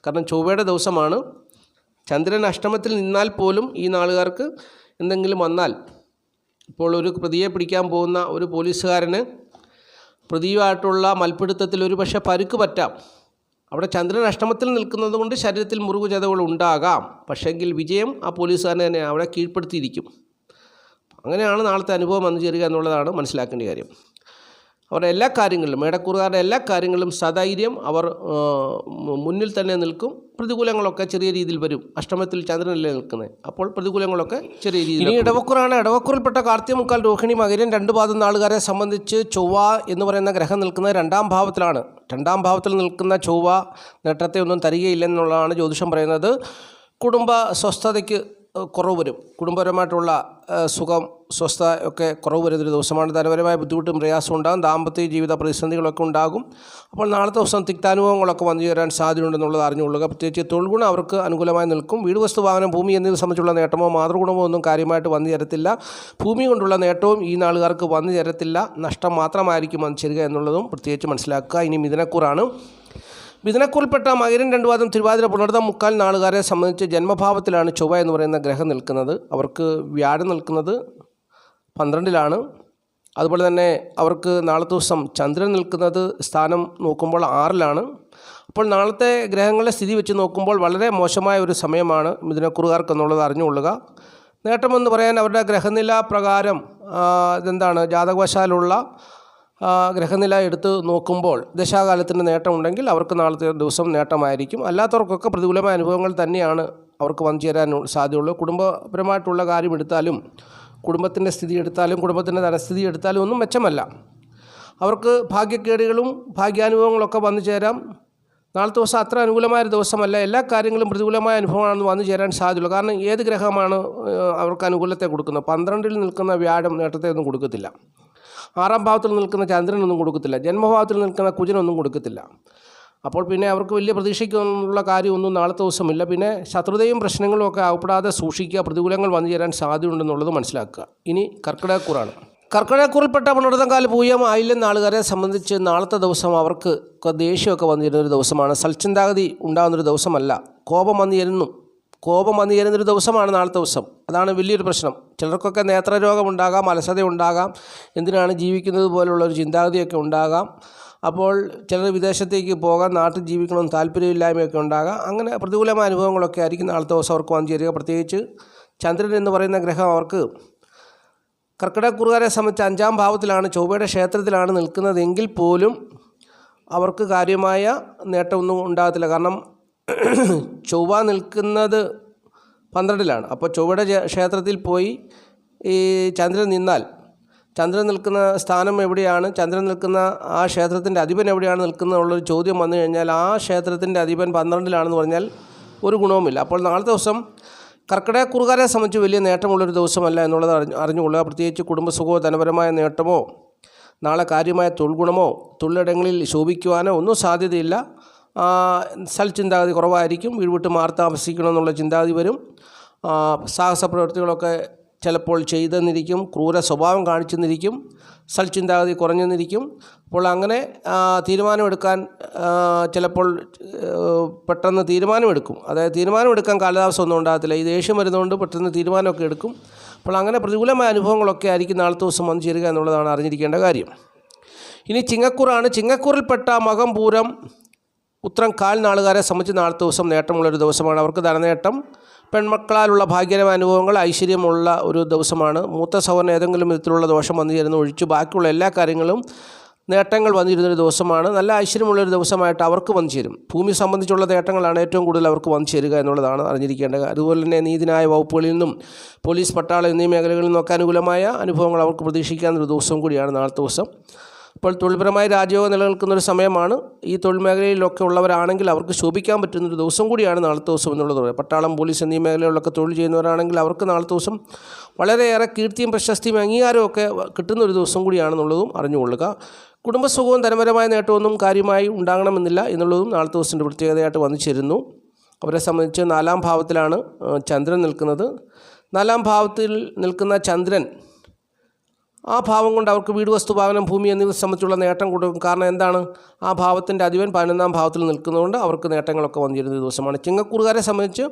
കാരണം ചൊവ്വയുടെ ദിവസമാണ്. ചന്ദ്രൻ അഷ്ടമത്തിൽ നിന്നാൽ പോലും ഈ നാളുകാർക്ക് എന്തെങ്കിലും വന്നാൽ ഇപ്പോൾ ഒരു പ്രതിയെ പിടിക്കാൻ പോകുന്ന ഒരു പോലീസുകാരന് പ്രതിയുമായിട്ടുള്ള മൽപ്പിടുത്തത്തിൽ ഒരു പക്ഷേ പരുക്ക് പറ്റാം. അവിടെ ചന്ദ്രൻ അഷ്ടമത്തിൽ നിൽക്കുന്നത് കൊണ്ട് ശരീരത്തിൽ മുറിവ് ചതവുകൾ ഉണ്ടാകാം. പക്ഷേങ്കിൽ വിജയം ആ പോലീസുകാരനെ തന്നെ അവിടെ കീഴ്പ്പെടുത്തിയിരിക്കും. അങ്ങനെയാണ് നാളത്തെ അനുഭവം വന്നു ചേരുക എന്നുള്ളതാണ് മനസ്സിലാക്കേണ്ട കാര്യം. അവരുടെ എല്ലാ കാര്യങ്ങളിലും മേടക്കൂറുകാരുടെ എല്ലാ കാര്യങ്ങളിലും സധൈര്യം അവർ മുന്നിൽ തന്നെ നിൽക്കും. പ്രതികൂലങ്ങളൊക്കെ ചെറിയ രീതിയിൽ വരും. അഷ്ടമത്തിൽ ചന്ദ്രനല്ലേ നിൽക്കുന്നത്. അപ്പോൾ പ്രതികൂലങ്ങളൊക്കെ ചെറിയ രീതിയിൽ ഇനി ഇടവക്കുറാണ് ഇടവക്കുറിൽപ്പെട്ട കാർത്തിക മുക്കാൽ രോഹിണി മകരൻ രണ്ട് പാദം നാളുകാരെ സംബന്ധിച്ച് ചൊവ്വ എന്ന് പറയുന്ന ഗ്രഹം നിൽക്കുന്നത് രണ്ടാം ഭാവത്തിലാണ്. രണ്ടാം ഭാവത്തിൽ നിൽക്കുന്ന ചൊവ്വ നേട്ടത്തെ ഒന്നും തരികയില്ലെന്നുള്ളതാണ് ജ്യോതിഷം പറയുന്നത്. കുടുംബ സ്വസ്ഥതയ്ക്ക് കുറവ് വരും. കുടുംബപരമായിട്ടുള്ള സുഖം സ്വസ്ഥ ഒക്കെ കുറവ് വരുന്നൊരു ദിവസമാണ്. ധനപരമായ ബുദ്ധിമുട്ടും പ്രയാസവും ഉണ്ടാകും. ദാമ്പത്യ ജീവിത പ്രതിസന്ധികളൊക്കെ ഉണ്ടാകും. അപ്പോൾ നാളത്തെ ദിവസം തിക്താനുഭവങ്ങളൊക്കെ വന്നു ചേരാൻ സാധ്യതയുണ്ടെന്നുള്ളത് അറിഞ്ഞുകൊള്ളുക. പ്രത്യേകിച്ച് തൊഴിൽ ഗുണം അവർക്ക് അനുകൂലമായി നിൽക്കും. വീട് വസ്തു വാഹനം ഭൂമി എന്നിവ സംബന്ധിച്ചുള്ള നേട്ടമോ മാതൃഗുണമോ ഒന്നും കാര്യമായിട്ട് വന്നു ചേരത്തില്ല. ഭൂമി കൊണ്ടുള്ള നേട്ടവും ഈ നാളുകാർക്ക് വന്നു ചേരത്തില്ല. നഷ്ടം മാത്രമായിരിക്കും വന്നു ചേരുക എന്നുള്ളതും പ്രത്യേകിച്ച് മനസ്സിലാക്കുക. ഇനി മിഥുനക്കൂറാണ്. മിഥുനക്കൂറിൽപ്പെട്ട മകരൻ രണ്ട് വാദം തിരുവാതിര പുലർത്തം മുക്കാൽ നാളുകാരെ സംബന്ധിച്ച് ജന്മഭാവത്തിലാണ് ചൊവ്വ എന്ന് പറയുന്ന ഗ്രഹം നിൽക്കുന്നത്. അവർക്ക് വ്യാഴം നിൽക്കുന്നത് പന്ത്രണ്ടിലാണ്. അതുപോലെ തന്നെ അവർക്ക് നാളത്തെ ദിവസം ചന്ദ്രൻ നിൽക്കുന്നത് സ്ഥാനം നോക്കുമ്പോൾ ആറിലാണ്. അപ്പോൾ നാളത്തെ ഗ്രഹങ്ങളുടെ സ്ഥിതി വെച്ച് നോക്കുമ്പോൾ വളരെ മോശമായ ഒരു സമയമാണ് മിഥുനക്കുറുകാർക്ക് എന്നുള്ളത് അറിഞ്ഞുകൊള്ളുക. നേട്ടമെന്ന് പറയാൻ അവരുടെ ഗ്രഹനില പ്രകാരം ഇതെന്താണ്? ജാതകവശാലുള്ള ഗ്രഹനില എടുത്ത് നോക്കുമ്പോൾ ദശാകാലത്തിന്റെ നേട്ടമുണ്ടെങ്കിൽ അവർക്ക് നാളത്തെ ദിവസം നേട്ടമായിരിക്കും. അല്ലാത്തവർക്കൊക്കെ പ്രതികൂലമായ അനുഭവങ്ങൾ തന്നെയാണ് അവർക്ക് വന്നു ചേരാൻ സാധ്യതയുള്ളൂ. കുടുംബപരമായിട്ടുള്ള കാര്യം എടുത്താലും കുടുംബത്തിന്റെ സ്ഥിതി എടുത്താലും കുടുംബത്തിന്റെ ധനസ്ഥിതി എടുത്താലും ഒന്നും മെച്ചമല്ല. അവർക്ക് ഭാഗ്യക്കേടുകളും ഭാഗ്യാനുഭവങ്ങളൊക്കെ വന്നു ചേരാം. നാളത്തെ ദിവസം അത്ര അനുകൂലമായ ദിവസമല്ല. എല്ലാ കാര്യങ്ങളും പ്രതികൂലമായ അനുഭവമാണെന്ന് വന്നു ചേരാൻ സാധ്യതയുള്ളൂ. കാരണം ഏത് ഗ്രഹമാണ് അവർക്ക് അനുകൂലത്തെ കൊടുക്കുന്നത്? പന്ത്രണ്ടിൽ നിൽക്കുന്ന വ്യാഴം നേട്ടത്തെ ഒന്നും കൊടുക്കത്തില്ല. ആറാം ഭാവത്തിൽ നിൽക്കുന്ന ചന്ദ്രനൊന്നും കൊടുക്കത്തില്ല. ജന്മഭാവത്തിൽ നിൽക്കുന്ന കുജനൊന്നും കൊടുക്കത്തില്ല. അപ്പോൾ പിന്നെ അവർക്ക് വലിയ പ്രതീക്ഷയ്ക്കൊന്നുള്ള കാര്യമൊന്നും നാളത്തെ ദിവസമില്ല. പിന്നെ ശത്രുതയും പ്രശ്നങ്ങളും ഒക്കെ ആവപ്പെടാതെ സൂക്ഷിക്കുക പ്രതികൂലങ്ങൾ വന്നു ചേരാൻ സാധ്യതയുണ്ടെന്നുള്ളത് മനസ്സിലാക്കുക. ഇനി കർക്കിടകക്കൂറാണ്. കർക്കിടകക്കൂറിൽപ്പെട്ട പുണർത്തങ്കാല പൂയം ആയില്യം നാളുകാരെ സംബന്ധിച്ച് നാളത്തെ ദിവസം അവർക്ക് ദേഷ്യമൊക്കെ വന്നു ചേരുന്ന ഒരു ദിവസമാണ്. സൽചിന്താഗതി ഉണ്ടാകുന്നൊരു ദിവസമല്ല. കോപം വന്നു ചേരുന്നു. കോപം വന്നു ചേരുന്നൊരു ദിവസമാണ് നാളത്തെ ദിവസം. അതാണ് വലിയൊരു പ്രശ്നം. ചിലർക്കൊക്കെ നേത്രരോഗമുണ്ടാകാം അലസത ഉണ്ടാകാം എന്തിനാണ് ജീവിക്കുന്നത് പോലുള്ള ഒരു ചിന്താഗതിയൊക്കെ ഉണ്ടാകാം. അപ്പോൾ ചിലർ വിദേശത്തേക്ക് പോകാൻ നാട്ടിൽ ജീവിക്കണമെന്ന് താല്പര്യമില്ലായ്മയൊക്കെ ഉണ്ടാകാം. അങ്ങനെ പ്രതികൂലമായ അനുഭവങ്ങളൊക്കെ ആയിരിക്കും നാളത്തെ ദിവസം അവർക്ക് വന്നു ചേരുക. പ്രത്യേകിച്ച് ചന്ദ്രൻ എന്ന് പറയുന്ന ഗ്രഹം അവർക്ക് കർക്കിടക്കുറുകാരെ സംബന്ധിച്ച് അഞ്ചാം ഭാവത്തിലാണ് ചൊവ്വയുടെ ക്ഷേത്രത്തിലാണ് നിൽക്കുന്നതെങ്കിൽ പോലും അവർക്ക് കാര്യമായ നേട്ടമൊന്നും ഉണ്ടാകത്തില്ല. കാരണം ചൊവ്വ നിൽക്കുന്നത് പന്ത്രണ്ടിലാണ്. അപ്പോൾ ചൊവ്വയുടെ ക്ഷേത്രത്തിൽ പോയി ഈ ചന്ദ്രൻ നിന്നാൽ ചന്ദ്രൻ നിൽക്കുന്ന സ്ഥാനം എവിടെയാണ്? ചന്ദ്രൻ നിൽക്കുന്ന ആ ക്ഷേത്രത്തിന്റെ അധിപൻ എവിടെയാണ് നിൽക്കുന്നത് എന്നുള്ളൊരു ചോദ്യം വന്നു കഴിഞ്ഞാൽ ആ ക്ഷേത്രത്തിന്റെ അധിപൻ പന്ത്രണ്ടിലാണെന്ന് പറഞ്ഞാൽ ഒരു ഗുണവുമില്ല. അപ്പോൾ നാളത്തെ ദിവസം കർക്കിടക കുറുകാരെ സംബന്ധിച്ച് വലിയ നേട്ടമുള്ളൊരു ദിവസമല്ല എന്നുള്ളത് അറിഞ്ഞു അറിഞ്ഞുകൊള്ളുക. പ്രത്യേകിച്ച് കുടുംബസുഖമോ ധനപരമായ നേട്ടമോ നാളെ കാര്യമായ തൊഴിൽഗുണമോ തൊഴിലിടങ്ങളിൽ ശോഭിക്കുവാനോ ഒന്നും സാധ്യതയില്ല. സൽചിന്താഗതി കുറവായിരിക്കും. വീട് വിട്ട് മാറി താമസിക്കണമെന്നുള്ള ചിന്താഗതി വരും. സാഹസ പ്രവൃത്തികളൊക്കെ ചിലപ്പോൾ ചെയ്തെന്നിരിക്കും ക്രൂര സ്വഭാവം കാണിച്ചെന്നിരിക്കും സൽചിന്താഗതി കുറഞ്ഞെന്നിരിക്കും. അപ്പോൾ അങ്ങനെ തീരുമാനമെടുക്കാൻ ചിലപ്പോൾ പെട്ടെന്ന് തീരുമാനമെടുക്കും. അതായത് തീരുമാനമെടുക്കാൻ കാലതാമസം ഒന്നും ഉണ്ടാകത്തില്ല. ഈ ദേഷ്യം വരുന്നതുകൊണ്ട് പെട്ടെന്ന് തീരുമാനമൊക്കെ എടുക്കും. അപ്പോൾ അങ്ങനെ പ്രതികൂലമായ അനുഭവങ്ങളൊക്കെ ആയിരിക്കും നാളത്തെ ദിവസം വന്നു ചേരുക എന്നുള്ളതാണ് അറിഞ്ഞിരിക്കേണ്ട കാര്യം. ഇനി ചിങ്ങക്കൂറാണ്. ചിങ്ങക്കൂറിൽപ്പെട്ട മകം പൂരം ഉത്രം കാൽ നാളുകാരെ സംബന്ധിച്ച് നാളത്തെ ദിവസം നേട്ടമുള്ളൊരു ദിവസമാണ്. അവർക്ക് ധനനേട്ടം. പെൺമക്കളാലുള്ള ഭാഗ്യകരമായ അനുഭവങ്ങൾ ഐശ്വര്യമുള്ള ഒരു ദിവസമാണ്. മൂത്ത സഹോദരൻ ഏതെങ്കിലും വിധത്തിലുള്ള ദോഷം വന്നു ചേരുന്ന ഒഴിച്ച്. ബാക്കിയുള്ള എല്ലാ കാര്യങ്ങളും നേട്ടങ്ങൾ വന്നിരുന്നൊരു ദിവസമാണ്. നല്ല ഐശ്വര്യമുള്ളൊരു ദിവസമായിട്ട് അവർക്ക് വന്നു ചേരും. ഭൂമി സംബന്ധിച്ചുള്ള നേട്ടങ്ങളാണ് ഏറ്റവും കൂടുതൽ അവർക്ക് വന്നു ചേരുക എന്നുള്ളതാണ് അറിഞ്ഞിരിക്കേണ്ടത്. അതുപോലെ തന്നെ നീതിനായ വകുപ്പുകളിൽ നിന്നും പോലീസ് പട്ടാളം എന്നീ മേഖലകളിൽ നിന്നൊക്കെ അനുകൂലമായ അനുഭവങ്ങൾ അവർക്ക് പ്രതീക്ഷിക്കാവുന്ന ഒരു ദിവസം കൂടിയാണ് നാളത്തെ ദിവസം. ഇപ്പോൾ തൊഴിൽപരമായ രാജ്യോഗം നിലനിൽക്കുന്ന ഒരു സമയമാണ്. ഈ തൊഴിൽ മേഖലയിലൊക്കെ ഉള്ളവരാണെങ്കിൽ അവർക്ക് ശോഭിക്കാൻ പറ്റുന്ന ഒരു ദിവസം കൂടിയാണ് നാളത്തെ ദിവസം എന്നുള്ളത്. പറയുക പട്ടാളം പോലീസ് എന്നീ മേഖലകളിലൊക്കെ തൊഴിൽ ചെയ്യുന്നവരാണെങ്കിൽ അവർക്ക് നാളത്തെ ദിവസം വളരെയേറെ കീർത്തിയും പ്രശസ്തിയും അംഗീകാരവും ഒക്കെ കിട്ടുന്ന ഒരു ദിവസം കൂടിയാണെന്നുള്ളതും അറിഞ്ഞുകൊള്ളുക. കുടുംബസുഖവും ധനപരമായ നേട്ടമൊന്നും കാര്യമായി ഉണ്ടാകണമെന്നില്ല എന്നുള്ളതും നാളത്തെ ദിവസത്തിന്റെ പ്രത്യേകതയായിട്ട് വന്നു ചേരുന്നു. അവരെ സംബന്ധിച്ച് നാലാം ഭാവത്തിലാണ് ചന്ദ്രൻ നിൽക്കുന്നത്. നാലാം ഭാവത്തിൽ നിൽക്കുന്ന ചന്ദ്രൻ ആ ഭാവം കൊണ്ട് അവർക്ക് വീട് വസ്തു ഭവനം ഭൂമി എന്നിവ സംബന്ധിച്ചുള്ള നേട്ടം കൊടുക്കും കാരണം എന്താണ്? ആ ഭാവത്തിന്റെ അധിപൻ പതിനൊന്നാം ഭാവത്തിൽ നിൽക്കുന്നതുകൊണ്ട് അവർക്ക് നേട്ടങ്ങളൊക്കെ വന്നിരുന്ന ദിവസമാണ്. ചിങ്ങക്കൂറുകാരെ സംബന്ധിച്ച്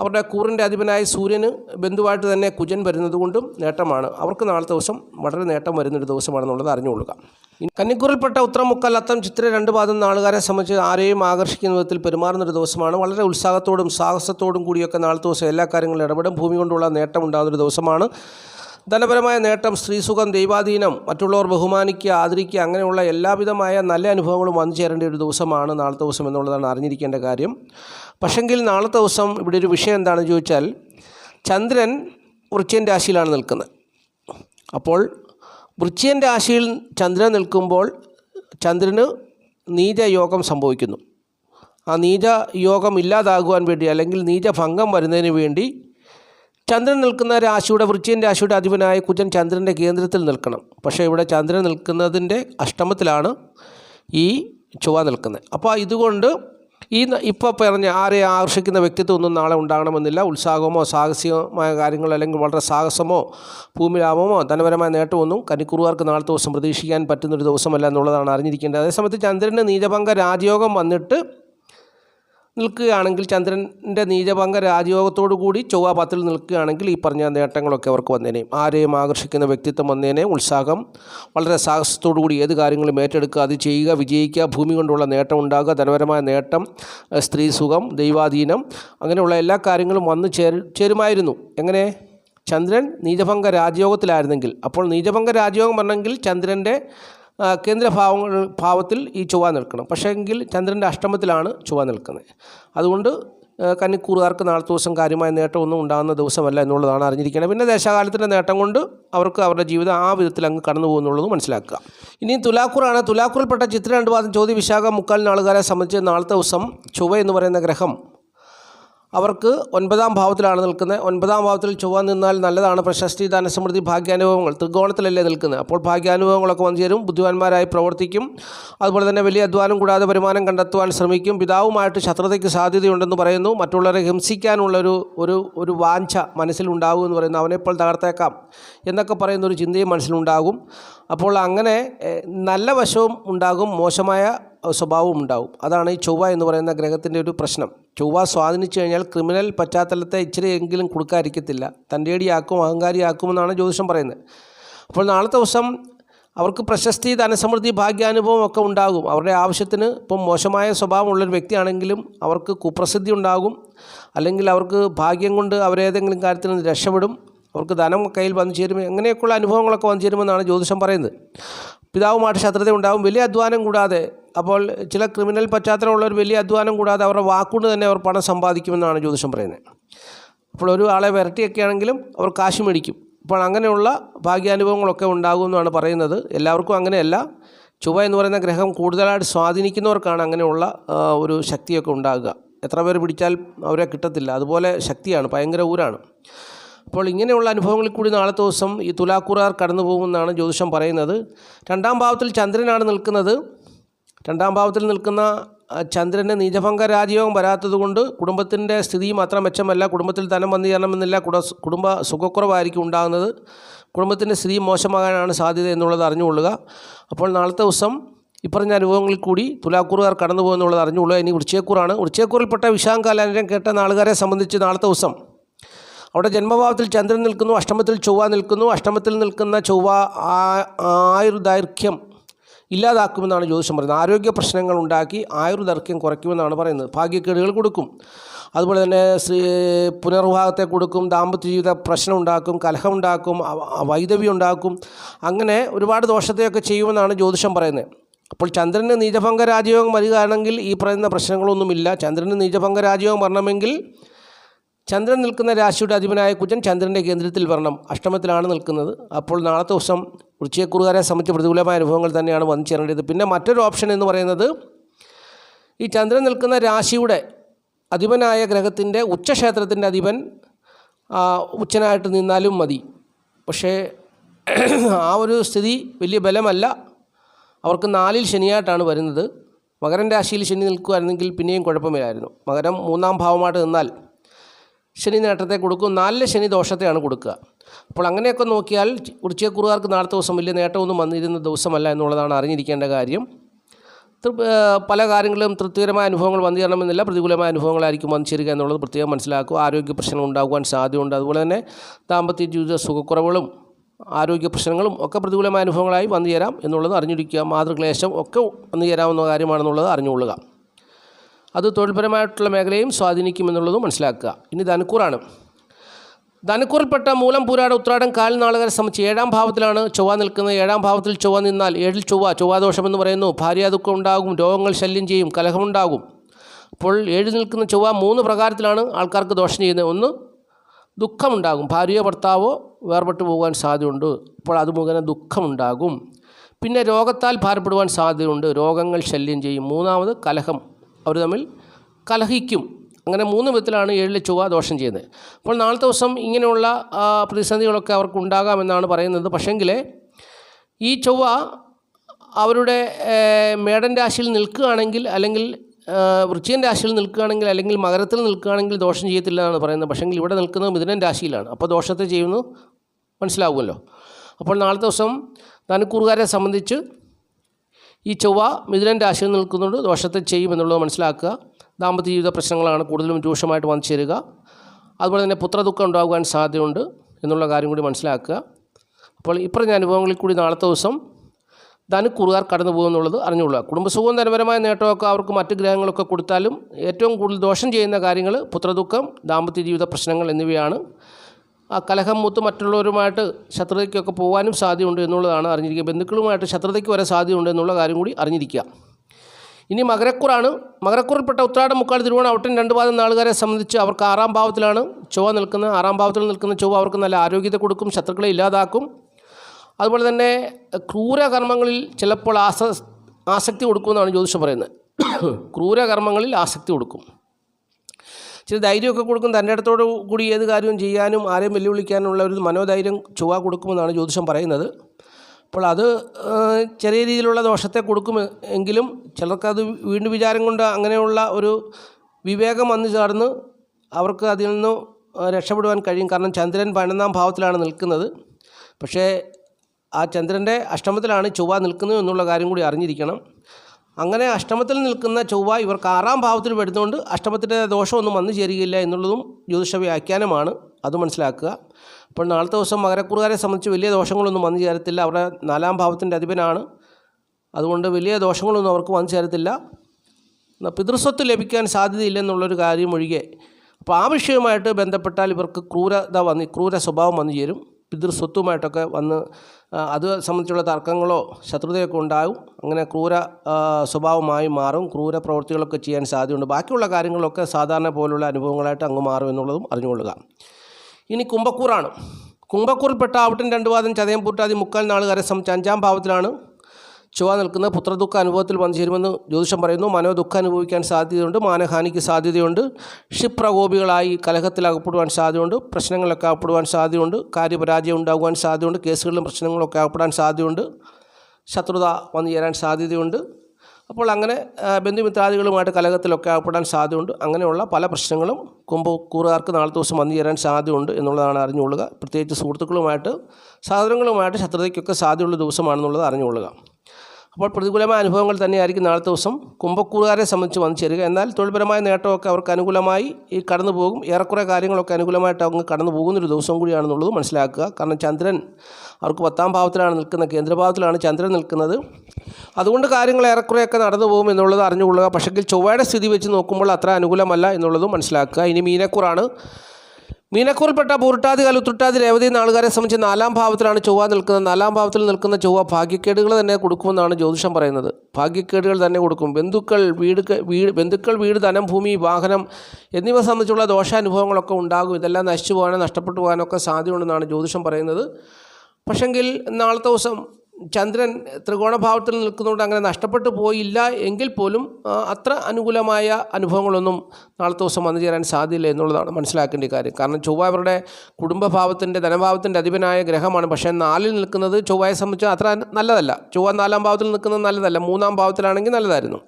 അവരുടെ കൂറിന്റെ അധിപനായ സൂര്യന് ബന്ധുവായിട്ട് തന്നെ കുജൻ വരുന്നതുകൊണ്ടും നേട്ടമാണ്. അവർക്ക് നാളത്തെ ദിവസം വളരെ നേട്ടം വരുന്നൊരു ദിവസമാണെന്നുള്ളത് അറിഞ്ഞുകൊള്ളുക. കന്നിക്കൂറിൽപ്പെട്ട ഉത്തരം മുക്കാൽ അത്തം ചിത്ര രണ്ട് പാദം നാളുകാരെ സംബന്ധിച്ച് ആരെയും ആകർഷിക്കുന്ന വിധത്തിൽ പെരുമാറുന്നൊരു ദിവസമാണ്. വളരെ ഉത്സാഹത്തോടും സാഹസത്തോടും കൂടിയൊക്കെ നാളത്തെ ദിവസം എല്ലാ കാര്യങ്ങളും ഇടപെടും. ഭൂമി കൊണ്ടുള്ള നേട്ടം ഉണ്ടാകുന്നൊരു ദിവസമാണ്. ധനപരമായ നേട്ടം സ്ത്രീസുഖം ദൈവാധീനം മറ്റുള്ളവർ ബഹുമാനിക്കുക ആദരിക്കുക അങ്ങനെയുള്ള എല്ലാവിധമായ നല്ല അനുഭവങ്ങളും വന്നു ചേരേണ്ട ഒരു ദിവസമാണ് നാളത്തെ ദിവസം എന്നുള്ളതാണ് അറിഞ്ഞിരിക്കേണ്ട കാര്യം. പക്ഷെങ്കിൽ നാളത്തെ ദിവസം ഇവിടെ ഒരു വിഷയം എന്താണെന്ന് ചോദിച്ചാൽ ചന്ദ്രൻ വൃശ്ചികൻ രാശിയിലാണ് നിൽക്കുന്നത്. അപ്പോൾ വൃശ്ചികൻ രാശിയിൽ ചന്ദ്രൻ നിൽക്കുമ്പോൾ ചന്ദ്രന് നീചയോഗം സംഭവിക്കുന്നു. ആ നീചയോഗം ഇല്ലാതാകുവാൻ വേണ്ടി അല്ലെങ്കിൽ നീചഭംഗം വരുന്നതിന് വേണ്ടി ചന്ദ്രൻ നിൽക്കുന്ന രാശിയുടെ വൃശ്ചികൻ രാശിയുടെ അധിപനായ കുജൻ ചന്ദ്രന്റെ കേന്ദ്രത്തിൽ നിൽക്കണം. പക്ഷേ ഇവിടെ ചന്ദ്രൻ നിൽക്കുന്നതിന്റെ അഷ്ടമത്തിലാണ് ഈ ചൊവ്വ നിൽക്കുന്നത്. അപ്പോൾ ഇതുകൊണ്ട് ഈ ഇപ്പോൾ പറഞ്ഞ ആരെ ആകർഷിക്കുന്ന വ്യക്തിത്വം ഒന്നും നാളെ ഉണ്ടാകണമെന്നില്ല. ഉത്സാഹമോ സാഹസികമായ കാര്യങ്ങളോ അല്ലെങ്കിൽ വളരെ സാഹസമോ ഭൂമിലാഭമോ ധനപരമായ നേട്ടമൊന്നും കനിക്കുറുകാർക്ക് നാളത്തെ ദിവസം പ്രതീക്ഷിക്കാൻ പറ്റുന്നൊരു ദിവസമല്ല എന്നുള്ളതാണ് അറിഞ്ഞിരിക്കേണ്ടത്. അതേസമയത്ത് ചന്ദ്രന് നീചഭംഗ രാജയോഗം വന്നിട്ട് നിൽക്കുകയാണെങ്കിൽ ചന്ദ്രന്റെ നീചഭംഗ രാജയോഗത്തോടു കൂടി ചൊവ്വ പത്തിൽ നിൽക്കുകയാണെങ്കിൽ ഈ പറഞ്ഞ നേട്ടങ്ങളൊക്കെ അവർക്ക് വന്നേനെ. ആരെയും ആകർഷിക്കുന്ന വ്യക്തിത്വം വന്നേനെ. ഉത്സാഹം വളരെ സാഹസത്തോടു കൂടി ഏത് കാര്യങ്ങളും ഏറ്റെടുക്കുക അത് ചെയ്യുക വിജയിക്കുക ഭൂമി കൊണ്ടുള്ള നേട്ടം ഉണ്ടാകുക ധനപരമായ നേട്ടം സ്ത്രീ സുഖം ദൈവാധീനം അങ്ങനെയുള്ള എല്ലാ കാര്യങ്ങളും വന്നു ചേരു ചേരുമായിരുന്നു. എങ്ങനെ? ചന്ദ്രൻ നീചഭംഗ രാജയോഗത്തിലായിരുന്നെങ്കിൽ. അപ്പോൾ നീചഭംഗ രാജയോഗം പറഞ്ഞെങ്കിൽ ചന്ദ്രന്റെ കേന്ദ്രഭാവങ്ങൾ ഭാവത്തിൽ ഈ ചൊവ്വ നിൽക്കണം. പക്ഷേ എങ്കിൽ ചന്ദ്രന്റെ അഷ്ടമത്തിലാണ് ചൊവ്വ നിൽക്കുന്നത്. അതുകൊണ്ട് കന്നിക്കൂറുകാർക്ക് നാളത്തെ ദിവസം കാര്യമായ നേട്ടമൊന്നും ഉണ്ടാകുന്ന ദിവസമല്ല എന്നുള്ളതാണ് അറിഞ്ഞിരിക്കുന്നത് പിന്നെ ദേശകാലത്തിന്റെ നേട്ടം കൊണ്ട് അവർക്ക് അവരുടെ ജീവിതം ആ വിധത്തിൽ അങ്ങ് കടന്നു പോകുന്നുള്ളത് മനസ്സിലാക്കുക. ഇനി തുലാക്കൂറാണ്. തുലാക്കൂറിൽപ്പെട്ട ചിത്ര രണ്ട് പാദം ചോദ്യ വിശാഖ മുക്കാൽ നാളുകാരെ സംബന്ധിച്ച് നാളത്തെ ദിവസം ചൊവ്വ എന്ന് പറയുന്ന ഗ്രഹം അവർക്ക് ഒൻപതാം ഭാവത്തിലാണ് നിൽക്കുന്നത്. ഒൻപതാം ഭാവത്തിൽ ചൊവ്വ നിന്നാൽ നല്ലതാണ്. പ്രശസ്തി ധനസമൃദ്ധി ഭാഗ്യാനുഭവങ്ങൾ. ത്രികോണത്തിലല്ലേ നിൽക്കുന്നത്. അപ്പോൾ ഭാഗ്യാനുഭവങ്ങളൊക്കെ വന്നു ചേരും. ബുദ്ധിമാന്മാരായി പ്രവർത്തിക്കും. അതുപോലെ തന്നെ വലിയ അധ്വാനം കൂടാതെ വരുമാനം കണ്ടെത്തുവാൻ ശ്രമിക്കും. പിതാവുമായിട്ട് ശത്രുതയ്ക്ക് സാധ്യതയുണ്ടെന്ന് പറയുന്നു. മറ്റുള്ളവരെ ഹിംസിക്കാനുള്ളൊരു ഒരു ഒരു വാഞ്ച മനസ്സിലുണ്ടാകും എന്ന് പറയുന്നു. അവനെപ്പോൾ തകർത്തേക്കാം എന്നൊക്കെ പറയുന്ന ഒരു ചിന്തയും മനസ്സിലുണ്ടാകും. അപ്പോൾ അങ്ങനെ നല്ല വശവും ഉണ്ടാകും. മോശമായ അഹ്, സ്വഭാവവും ഉണ്ടാകും അതാണ് ഈ ചൊവ്വ എന്ന് പറയുന്ന ഗ്രഹത്തിന്റെ ഒരു പ്രശ്നം. ചൊവ്വ സ്വാധീനിച്ചു കഴിഞ്ഞാൽ ക്രിമിനൽ പശ്ചാത്തലത്തെ ഇച്ചിരി എങ്കിലും കൊടുക്കാതിരിക്കത്തില്ല. തന്റെ അടിയാക്കും അഹങ്കാരിയാക്കുമെന്നാണ് ജ്യോതിഷം പറയുന്നത്. അപ്പോൾ നാളത്തെ ദിവസം അവർക്ക് പ്രശസ്തി ധനസമൃദ്ധി ഭാഗ്യാനുഭവം ഒക്കെ ഉണ്ടാകും. അവരുടെ ആവശ്യത്തിന് ഇപ്പം മോശമായ സ്വഭാവമുള്ളൊരു വ്യക്തിയാണെങ്കിലും അവർക്ക് കുപ്രസിദ്ധി ഉണ്ടാകും. അല്ലെങ്കിൽ അവർക്ക് ഭാഗ്യം കൊണ്ട് അവരേതെങ്കിലും കാര്യത്തിൽ നിന്ന് രക്ഷപ്പെടും. അവർക്ക് ധനം കയ്യിൽ വന്നു ചേരും അങ്ങനെയൊക്കെയുള്ള അനുഭവങ്ങളൊക്കെ വന്നു ചേരുമെന്നാണ് ജ്യോതിഷം പറയുന്നത്. പിതാവുമായിട്ട് ശത്രുത ഉണ്ടാകും വലിയ അധ്വാനം കൂടാതെ അപ്പോൾ ചില ക്രിമിനൽ പശ്ചാത്തലമുള്ളവർ വലിയ അധ്വാനം കൂടാതെ അവരുടെ വാക്കുകൊണ്ട് തന്നെ അവർ പണം സമ്പാദിക്കുമെന്നാണ് ജ്യോതിഷം പറയുന്നത്. അപ്പോൾ ഒരു ആളെ വിരട്ടിയൊക്കെ ആണെങ്കിലും അവർ കാശ് മേടിക്കും. അപ്പോൾ അങ്ങനെയുള്ള ഭാഗ്യാനുഭവങ്ങളൊക്കെ ഉണ്ടാകുമെന്നാണ് പറയുന്നത്. എല്ലാവർക്കും അങ്ങനെയല്ല. ചുവ എന്ന് പറയുന്ന ഗ്രഹം കൂടുതലായിട്ട് സ്വാധീനിക്കുന്നവർക്കാണ് അങ്ങനെയുള്ള ഒരു ശക്തിയൊക്കെ ഉണ്ടാകുക. എത്ര പേര് പിടിച്ചാൽ അവരെ കിട്ടത്തില്ല. അതുപോലെ ശക്തിയാണ് ഭയങ്കര ഊരാണ്. അപ്പോൾ ഇങ്ങനെയുള്ള അനുഭവങ്ങളിൽ കൂടി നാളത്തെ ദിവസം ഈ തുലാക്കുറാർ കടന്നു പോകുമെന്നാണ് ജ്യോതിഷം പറയുന്നത്. രണ്ടാം ഭാവത്തിൽ ചന്ദ്രനാണ് നിൽക്കുന്നത്. രണ്ടാം ഭാവത്തിൽ നിൽക്കുന്ന ചന്ദ്രന്റെ നീചഭംഗ രാജയോഗം വരാത്തതുകൊണ്ട് കുടുംബത്തിന്റെ സ്ഥിതിയും അത്ര മെച്ചമല്ല. കുടുംബത്തിൽ ധനം വന്നു ചേരണമെന്നില്ല കുട കുടുംബ സുഖക്കുറവായിരിക്കും ഉണ്ടാകുന്നത്. കുടുംബത്തിന്റെ സ്ഥിതി മോശമാകാനാണ് സാധ്യത എന്നുള്ളത് അറിഞ്ഞുകൊള്ളുക. അപ്പോൾ നാളത്തെ ദിവസം ഇപ്പറഞ്ഞ അനുഭവങ്ങളിൽ കൂടി തുലാക്കൂറുകാർ കടന്നു പോകുന്നുള്ളത് അറിഞ്ഞുകൊള്ളുക. ഇനി വൃശ്ചയക്കൂറാണ് വൃശ്ചയക്കൂറിൽപ്പെട്ട വിശാഖാലാനരം കേട്ട നാളുകാരെ സംബന്ധിച്ച് നാളത്തെ ദിവസം അവിടെ ജന്മഭാവത്തിൽ ചന്ദ്രൻ നിൽക്കുന്നു അഷ്ടമത്തിൽ ചൊവ്വ നിൽക്കുന്നു. അഷ്ടമത്തിൽ നിൽക്കുന്ന ചൊവ്വ ആയുർദൈർഘ്യം ഇല്ലാതാക്കുമെന്നാണ് ജ്യോതിഷം പറയുന്നത്. ആരോഗ്യ പ്രശ്നങ്ങൾ ഉണ്ടാക്കി ആയുർദൈർഘ്യം കുറയ്ക്കുമെന്നാണ് പറയുന്നത്. ഭാഗ്യക്കേടുകൾ കൊടുക്കും. അതുപോലെ തന്നെ ശ്രീ പുനർവിവാഹത്തെ കൊടുക്കും ദാമ്പത്യ ജീവിത പ്രശ്നം ഉണ്ടാക്കും കലഹം ഉണ്ടാക്കും അവ- ഉണ്ടാക്കും. അങ്ങനെ ഒരുപാട് ദോഷത്തെയൊക്കെ ചെയ്യുമെന്നാണ് ജ്യോതിഷം പറയുന്നത്. അപ്പോൾ ചന്ദ്രന് നീചഭംഗ രാജയോഗം വരികയാണെങ്കിൽ ഈ പറയുന്ന പ്രശ്നങ്ങളൊന്നുമില്ല. ചന്ദ്രന് നീചഭംഗ രാജയോഗം വരണമെങ്കിൽ ചന്ദ്രൻ നിൽക്കുന്ന രാശിയുടെ അധിപനായ കുജൻ ചന്ദ്രന്റെ കേന്ദ്രത്തിൽ വരണം. അഷ്ടമത്തിലാണ് നിൽക്കുന്നത്. അപ്പോൾ നാളത്തെ ദിവസം വൃശ്ചയക്കുറുകാരെ സംബന്ധിച്ച് പ്രതികൂലമായ അനുഭവങ്ങൾ തന്നെയാണ് വന്നു ചേരേണ്ടത് പിന്നെ മറ്റൊരു ഓപ്ഷൻ എന്ന് പറയുന്നത് ഈ ചന്ദ്രൻ നിൽക്കുന്ന രാശിയുടെ അധിപനായ ഗ്രഹത്തിന്റെ ഉച്ചക്ഷേത്രത്തിന്റെ അധിപൻ ഉച്ചനായിട്ട് നിന്നാലും മതി. പക്ഷേ ആ ഒരു സ്ഥിതി വലിയ ബലമല്ല. അവർക്ക് നാലിൽ ശനിയായിട്ടാണ് വരുന്നത്. മകരൻ രാശിയിൽ ശനി നിൽക്കുകയായിരുന്നെങ്കിൽ പിന്നെയും കുഴപ്പമില്ലായിരുന്നു. മകരം മൂന്നാം ഭാവമായിട്ട് നിന്നാൽ ശനി നേട്ടത്തെ കൊടുക്കും. നാലിലെ ശനി ദോഷത്തെയാണ് കൊടുക്കുക. അപ്പോൾ അങ്ങനെയൊക്കെ നോക്കിയാൽ വൃശ്ചയക്കുറുകാർക്ക് നാളത്തെ ദിവസം വലിയ നേട്ടമൊന്നും വന്നിരുന്ന ദിവസമല്ല എന്നുള്ളതാണ് അറിഞ്ഞിരിക്കേണ്ട കാര്യം. പല കാര്യങ്ങളും തൃപ്തികരമായ അനുഭവങ്ങൾ വന്നു ചേരണമെന്നില്ല. പ്രതികൂലമായ അനുഭവങ്ങളായിരിക്കും വന്നു ചേരുക എന്നുള്ളത് പ്രത്യേകം മനസ്സിലാക്കുക. ആരോഗ്യ പ്രശ്നങ്ങൾ ഉണ്ടാകുവാൻ സാധ്യതയുണ്ട്. അതുപോലെ തന്നെ ദാമ്പത്യ ജീവിത സുഖക്കുറവുകളും ആരോഗ്യ പ്രശ്നങ്ങളും ഒക്കെ പ്രതികൂലമായ അനുഭവങ്ങളായി വന്നു ചേരാം എന്നുള്ളത് അറിഞ്ഞിരിക്കുക. മാതൃക്ലേശം ഒക്കെ വന്നു ചേരാവുന്ന കാര്യമാണെന്നുള്ളത് അറിഞ്ഞുകൊള്ളുക. അത് തൊഴിൽപരമായിട്ടുള്ള മേഖലയും സ്വാധീനിക്കുമെന്നുള്ളതും മനസ്സിലാക്കുക. ഇനി ധനുക്കൂറാണ്. ധനുക്കൂറിൽപ്പെട്ട മൂലം പൂരാട ഉത്രാടം കാൽ നാളുകാരെ സംബന്ധിച്ച് ഏഴാം ഭാവത്തിലാണ് ചൊവ്വ നിൽക്കുന്നത്. ഏഴാം ഭാവത്തിൽ ചൊവ്വ നിന്നാൽ ഏഴിൽ ചൊവ്വ ചൊവ്വാദോഷം എന്ന് പറയുന്നു. ഭാര്യാദുഃഖം ഉണ്ടാകും രോഗങ്ങൾ ശല്യം ചെയ്യും കലഹമുണ്ടാകും അപ്പോൾ ഏഴിൽ നിൽക്കുന്ന ചൊവ്വ മൂന്ന് പ്രകാരത്തിലാണ് ആൾക്കാർക്ക് ദോഷം ചെയ്യുന്നത്. ഒന്ന് ദുഃഖമുണ്ടാകും ഭാര്യയോ ഭർത്താവോ വേർപെട്ട് പോകാൻ സാധ്യതയുണ്ട്. അപ്പോൾ അത് മുഖേന ദുഃഖമുണ്ടാകും പിന്നെ രോഗത്താൽ ഭാരപ്പെടുവാൻ സാധ്യതയുണ്ട്. രോഗങ്ങൾ ശല്യം ചെയ്യും. മൂന്നാമത് കലഹം. അവർ തമ്മിൽ കലഹിക്കും. അങ്ങനെ മൂന്ന് വിധത്തിലാണ് ഏഴിൽ ചൊവ്വ ദോഷം ചെയ്യുന്നത്. അപ്പോൾ നാളത്തെ ദിവസം ഇങ്ങനെയുള്ള പ്രതിസന്ധികളൊക്കെ അവർക്ക് ഉണ്ടാകാമെന്നാണ് പറയുന്നത്. പക്ഷേങ്കിൽ ഈ ചൊവ്വ അവരുടെ മേടൻ രാശിയിൽ നിൽക്കുകയാണെങ്കിൽ അല്ലെങ്കിൽ വൃച്ചിയൻ രാശിയിൽ നിൽക്കുകയാണെങ്കിൽ അല്ലെങ്കിൽ മകരത്തിൽ നിൽക്കുകയാണെങ്കിൽ ദോഷം ചെയ്യത്തില്ല എന്നാണ് പറയുന്നത്. പക്ഷേങ്കിൽ ഇവിടെ നിൽക്കുന്നത് മിഥുനൻ രാശിയിലാണ്. അപ്പോൾ ദോഷത്തെ ചെയ്യുന്നു. മനസ്സിലാവുമല്ലോ. അപ്പോൾ നാളത്തെ ദിവസം ധനുക്കൂറുകാരെ സംബന്ധിച്ച് ഈ ചൊവ്വ മിഥുനൻ രാശിയിൽ നിൽക്കുന്നുണ്ട്. ദോഷത്തെ ചെയ്യും എന്നുള്ളത് മനസ്സിലാക്കുക. ദാമ്പത്യ ജീവിത പ്രശ്നങ്ങളാണ് കൂടുതലും രൂക്ഷമായിട്ട് വന്നു ചേരുക. അതുപോലെ തന്നെ പുത്രദുഃഖം ഉണ്ടാകുവാൻ സാധ്യതയുണ്ട് എന്നുള്ള കാര്യം കൂടി മനസ്സിലാക്കുക. അപ്പോൾ ഇപ്പറഞ്ഞ അനുഭവങ്ങളിൽ കൂടി നാളത്തെ ദിവസം ധനുക്കുറുകാർ കടന്നു പോകുമെന്നുള്ളത് അറിഞ്ഞുകൊള്ളുക. കുടുംബസുഖവും ധനപരമായ നേട്ടമൊക്കെ അവർക്ക് മറ്റ് ഗ്രഹങ്ങളൊക്കെ കൊടുത്താലും ഏറ്റവും കൂടുതൽ ദോഷം ചെയ്യുന്ന കാര്യങ്ങൾ പുത്രദുഃഖം ദാമ്പത്യ ജീവിത പ്രശ്നങ്ങൾ എന്നിവയാണ്. ആ കലഹം മൂത്ത് മറ്റുള്ളവരുമായിട്ട് ശത്രുതയ്ക്കൊക്കെ പോകാനും സാധ്യതയുണ്ട് എന്നുള്ളതാണ് അറിഞ്ഞിരിക്കുക. ബന്ധുക്കളുമായിട്ട് ശത്രുതയ്ക്ക് വരെ സാധ്യതയുണ്ട് എന്നുള്ള കാര്യം കൂടി അറിഞ്ഞിരിക്കുക. ഇനി മകരക്കുറാണ്. മകരക്കുറിൽപ്പെട്ട ഉത്രാടം മുക്കാൽ തിരുവോണം ഔട്ടൻ രണ്ട് പാദം നാളുകാരെ സംബന്ധിച്ച് അവർക്ക് ആറാം ഭാവത്തിലാണ് ചൊവ്വ നിൽക്കുന്നത് ആറാം ഭാവത്തിൽ നിൽക്കുന്ന ചൊവ്വ അവർക്ക് നല്ല ആരോഗ്യത്തെ കൊടുക്കും ശത്രുക്കളെ ഇല്ലാതാക്കും. അതുപോലെ തന്നെ ക്രൂരകർമ്മങ്ങളിൽ ചിലപ്പോൾ ആസ ആസക്തി കൊടുക്കുമെന്നാണ് ജ്യോതിഷം പറയുന്നത്. ക്രൂരകർമ്മങ്ങളിൽ ആസക്തി കൊടുക്കും. ഇച്ചിരി ധൈര്യമൊക്കെ കൊടുക്കും തന്റെ അടുത്തോട് കൂടി ഏത് കാര്യവും ചെയ്യാനും ആരെയും വെല്ലുവിളിക്കാനുള്ള ഒരു മനോധൈര്യം ചൊവ്വ കൊടുക്കുമെന്നാണ് ജ്യോതിഷം പറയുന്നത്. അപ്പോൾ അത് ചെറിയ രീതിയിലുള്ള ദോഷത്തെ കൊടുക്കും എങ്കിലും ചിലർക്കത് വീണ്ടും വിചാരം കൊണ്ട് അങ്ങനെയുള്ള ഒരു വിവേകം വന്നു ചേർന്ന് അവർക്ക് അതിൽ നിന്ന് രക്ഷപ്പെടുവാൻ കഴിയും. കാരണം ചന്ദ്രൻ പതിനൊന്നാം ഭാവത്തിലാണ് നിൽക്കുന്നത്. പക്ഷേ ആ ചന്ദ്രന്റെ അഷ്ടമത്തിലാണ് ചൊവ്വ നിൽക്കുന്നത് എന്നുള്ള കാര്യം കൂടി അറിഞ്ഞിരിക്കണം. അങ്ങനെ അഷ്ടമത്തിൽ നിൽക്കുന്ന ചൊവ്വ ഇവർക്ക് ആറാം ഭാവത്തിൽ വരുന്നതുകൊണ്ട് അഷ്ടമത്തിന്റെ ദോഷമൊന്നും വന്നു ചേരുകയില്ല എന്നുള്ളതും ജ്യോതിഷ വ്യാഖ്യാനമാണ്. അത് മനസ്സിലാക്കുക. അപ്പോൾ നാളത്തെ ദിവസം മകരക്കുറുകാരെ സംബന്ധിച്ച് വലിയ ദോഷങ്ങളൊന്നും വന്നു ചേരത്തില്ല. അവരുടെ നാലാം ഭാവത്തിന്റെ അധിപനാണ്. അതുകൊണ്ട് വലിയ ദോഷങ്ങളൊന്നും അവർക്ക് വന്നു ചേരത്തില്ല. പിതൃസ്വത്ത് ലഭിക്കാൻ സാധ്യതയില്ലെന്നുള്ളൊരു കാര്യം ഒഴികെ അപ്പോൾ ആ വിഷയവുമായിട്ട് ബന്ധപ്പെട്ടാൽ ഇവർക്ക് ക്രൂരത വന്ന് ക്രൂര സ്വഭാവം വന്നു ചേരും. പിതൃസ്വത്തുമായിട്ടൊക്കെ വന്ന് അത് സംബന്ധിച്ചുള്ള തർക്കങ്ങളോ ശത്രുതയൊക്കെ ഉണ്ടാകും. അങ്ങനെ ക്രൂര സ്വഭാവമായി മാറും. ക്രൂര പ്രവൃത്തികളൊക്കെ ചെയ്യാൻ സാധ്യതയുണ്ട്. ബാക്കിയുള്ള കാര്യങ്ങളൊക്കെ സാധാരണ പോലുള്ള അനുഭവങ്ങളായിട്ട് അങ്ങ് മാറും എന്നുള്ളതും അറിഞ്ഞുകൊള്ളുക. ഇനി കുംഭക്കൂറാണ്. കുംഭക്കൂറിൽപ്പെട്ട ആവട്ടൻ രണ്ട് വാദം ചതയം പൂട്ടാതി മുക്കാൽ നാളുകാരെ സംബന്ധിച്ച് അഞ്ചാം ഭാവത്തിലാണ്. ചൊവ്വ നിൽക്കുന്ന പുത്രദുഃഖ അനുഭവത്തിൽ വന്നു ചേരുമെന്ന് ജ്യോതിഷം പറയുന്നു. മനോദുഃഖം അനുഭവിക്കാൻ സാധ്യതയുണ്ട് മാനഹാനിക്ക് സാധ്യതയുണ്ട്. ക്ഷിപ്രകോപികളായി കലഹത്തിൽ അകപ്പെടുവാൻ സാധ്യതയുണ്ട് പ്രശ്നങ്ങളൊക്കെ അകപ്പെടുവാൻ സാധ്യതയുണ്ട് കാര്യപരാജയം ഉണ്ടാകുവാൻ സാധ്യതയുണ്ട് കേസുകളിലും പ്രശ്നങ്ങളൊക്കെ അകപ്പെടാൻ സാധ്യതയുണ്ട് ശത്രുത വന്നു ചേരാൻ സാധ്യതയുണ്ട്. അപ്പോൾ അങ്ങനെ ബന്ധുമിത്രാദികളുമായിട്ട് കലഹത്തിലൊക്കെ അകപ്പെടാൻ സാധ്യതയുണ്ട്. അങ്ങനെയുള്ള പല പ്രശ്നങ്ങളും കുംഭക്കൂറുകാർക്ക് നാളെ ദിവസം വന്നു ചേരാൻ സാധ്യതയുണ്ട് എന്നുള്ളതാണ് അറിഞ്ഞുകൊള്ളുക. പ്രത്യേകിച്ച് സുഹൃത്തുക്കളുമായിട്ട് സഹോദരങ്ങളുമായിട്ട് ശത്രുതയ്ക്കൊക്കെ സാധ്യതയുള്ള ദിവസമാണെന്നുള്ളത് അറിഞ്ഞുകൊള്ളുക. അപ്പോൾ പ്രതികൂലമായ അനുഭവങ്ങൾ തന്നെയായിരിക്കും നാളത്തെ ദിവസം കുംഭക്കൂറുകാരെ സംബന്ധിച്ച് വന്നു ചേരുക എന്നാൽ തൊഴിൽപരമായ നേട്ടമൊക്കെ അവർക്ക് അനുകൂലമായി ഈ കടന്നു പോകും. ഏറെക്കുറെ കാര്യങ്ങളൊക്കെ അനുകൂലമായിട്ട് അങ്ങ് കടന്നു പോകുന്നൊരു ദിവസം കൂടിയാണെന്നുള്ളത് മനസ്സിലാക്കുക. കാരണം ചന്ദ്രൻ അവർക്ക് പത്താം ഭാവത്തിലാണ് നിൽക്കുന്നത് കേന്ദ്രഭാവത്തിലാണ് ചന്ദ്രൻ നിൽക്കുന്നത്. അതുകൊണ്ട് കാര്യങ്ങൾ ഏറെക്കുറെയൊക്കെ നടന്നു പോകും എന്നുള്ളത് അറിഞ്ഞുകൊള്ളുക. പക്ഷേ ചൊവ്വയുടെ സ്ഥിതി വെച്ച് നോക്കുമ്പോൾ അത്ര അനുകൂലമല്ല എന്നുള്ളതും മനസ്സിലാക്കുക. ഇനി മീനക്കൂറാണ്. മീനക്കൂറിൽപ്പെട്ട പൂർട്ടാതി കലുത്തുട്ടാതി രേവതി നാളുകാരെ സംബന്ധിച്ച് നാലാം ഭാവത്തിലാണ് ചൊവ്വ നിൽക്കുന്നത്. നാലാം ഭാവത്തിൽ നിൽക്കുന്ന ചൊവ്വ ഭാഗ്യക്കേടുകൾ തന്നെ കൊടുക്കുമെന്നാണ് ജ്യോതിഷം പറയുന്നത്. ഭാഗ്യക്കേടുകൾ തന്നെ കൊടുക്കും. ബന്ധുക്കൾ വീട് വീട് ബന്ധുക്കൾ വീട് ധനം ഭൂമി വാഹനം എന്നിവ സംബന്ധിച്ചുള്ള ദോഷാനുഭവങ്ങളൊക്കെ ഉണ്ടാകും. ഇതെല്ലാം നശിച്ചു പോകാനോ നഷ്ടപ്പെട്ടു പോകാനോ ഒക്കെ സാധ്യതയുണ്ടെന്നാണ് ജ്യോതിഷം പറയുന്നത്. പക്ഷെങ്കിൽ നാളത്തെ ദിവസം ചന്ദ്രൻ ത്രികോണഭാവത്തിൽ നിൽക്കുന്നതുകൊണ്ട് അങ്ങനെ നഷ്ടപ്പെട്ടു പോയില്ല എങ്കിൽ പോലും അത്ര അനുകൂലമായ അനുഭവങ്ങളൊന്നും നാളത്തെ ദിവസം വന്നു ചേരാൻ സാധ്യതയില്ല എന്നുള്ളതാണ് മനസ്സിലാക്കേണ്ട കാര്യം. കാരണം ചൊവ്വ അവരുടെ കുടുംബഭാവത്തിന്റെ ധനഭാവത്തിന്റെ അധിപനായ ഗ്രഹമാണ്. പക്ഷേ നാലിൽ നിൽക്കുന്നത് ചൊവ്വയെ സംബന്ധിച്ച് അത്ര നല്ലതല്ല. ചൊവ്വ നാലാം ഭാവത്തിൽ നിൽക്കുന്നത് നല്ലതല്ല. മൂന്നാം ഭാവത്തിലാണെങ്കിൽ നല്ലതായിരുന്നു.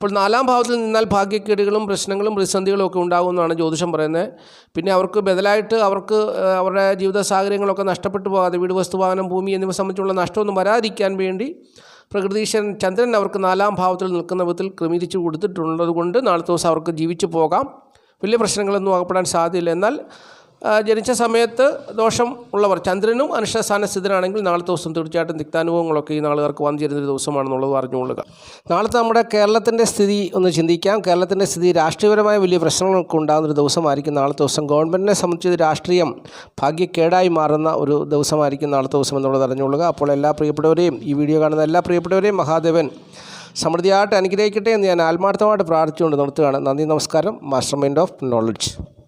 അപ്പോൾ നാലാം ഭാവത്തിൽ നിന്നാൽ ഭാഗ്യക്കേടുകളും പ്രശ്നങ്ങളും പ്രതിസന്ധികളും ഒക്കെ ഉണ്ടാകുമെന്നാണ് ജ്യോതിഷം പറയുന്നത്. പിന്നെ അവർക്ക് ബദലായിട്ട് അവർക്ക് അവരുടെ ജീവിത സാഹചര്യങ്ങളൊക്കെ നഷ്ടപ്പെട്ടു പോകാതെ വീട് വസ്തുവാഹനം ഭൂമി എന്നിവ സംബന്ധിച്ചുള്ള നഷ്ടമൊന്നും വരാതിരിക്കാൻ വേണ്ടി പ്രകൃതീശൻ ചന്ദ്രൻ അവർക്ക് നാലാം ഭാവത്തിൽ നിൽക്കുന്ന വിധത്തിൽ ക്രമീകരിച്ച് കൊടുത്തിട്ടുള്ളത് കൊണ്ട് നാളത്തെ ദിവസം അവർക്ക് ജീവിച്ചു പോകാം. വലിയ പ്രശ്നങ്ങളൊന്നും അകപ്പെടാൻ സാധ്യതയില്ല. എന്നാൽ ജനിച്ച സമയത്ത് ദോഷം ഉള്ളവർ ചന്ദ്രനും അനുഷ്ഠാന സ്ഥിതനാണെങ്കിൽ നാളത്തെ ദിവസം തീർച്ചയായിട്ടും തിക്താനുഭവങ്ങളൊക്കെ ഈ നാളുകാർക്ക് വന്നു ചേരുന്ന ഒരു ദിവസമാണെന്നുള്ളത് അറിഞ്ഞുകൊള്ളുക. നാളത്തെ നമ്മുടെ കേരളത്തിന്റെ സ്ഥിതി ഒന്ന് ചിന്തിക്കാം. കേരളത്തിന്റെ സ്ഥിതി രാഷ്ട്രീയപരമായ വലിയ പ്രശ്നങ്ങളൊക്കെ ഉണ്ടാകുന്ന ഒരു ദിവസമായിരിക്കും നാളത്തെ ദിവസം. ഗവൺമെന്റിനെ സംബന്ധിച്ച് രാഷ്ട്രീയം ഭാഗ്യക്കേടായി മാറുന്ന ഒരു ദിവസമായിരിക്കും നാളത്തെ ദിവസം എന്നുള്ളത് അറിഞ്ഞുകൊള്ളുക. അപ്പോൾ എല്ലാ പ്രിയപ്പെട്ടവരെയും ഈ വീഡിയോ കാണുന്ന എല്ലാ പ്രിയപ്പെട്ടവരെയും മഹാദേവൻ സമൃദ്ധിയായിട്ട് അനുഗ്രഹിക്കട്ടെ എന്ന് ഞാൻ ആത്മാർത്ഥമായിട്ട് പ്രാർത്ഥിച്ചുകൊണ്ട് നിർത്തുകയാണ്. നന്ദി നമസ്കാരം. Master mind of knowledge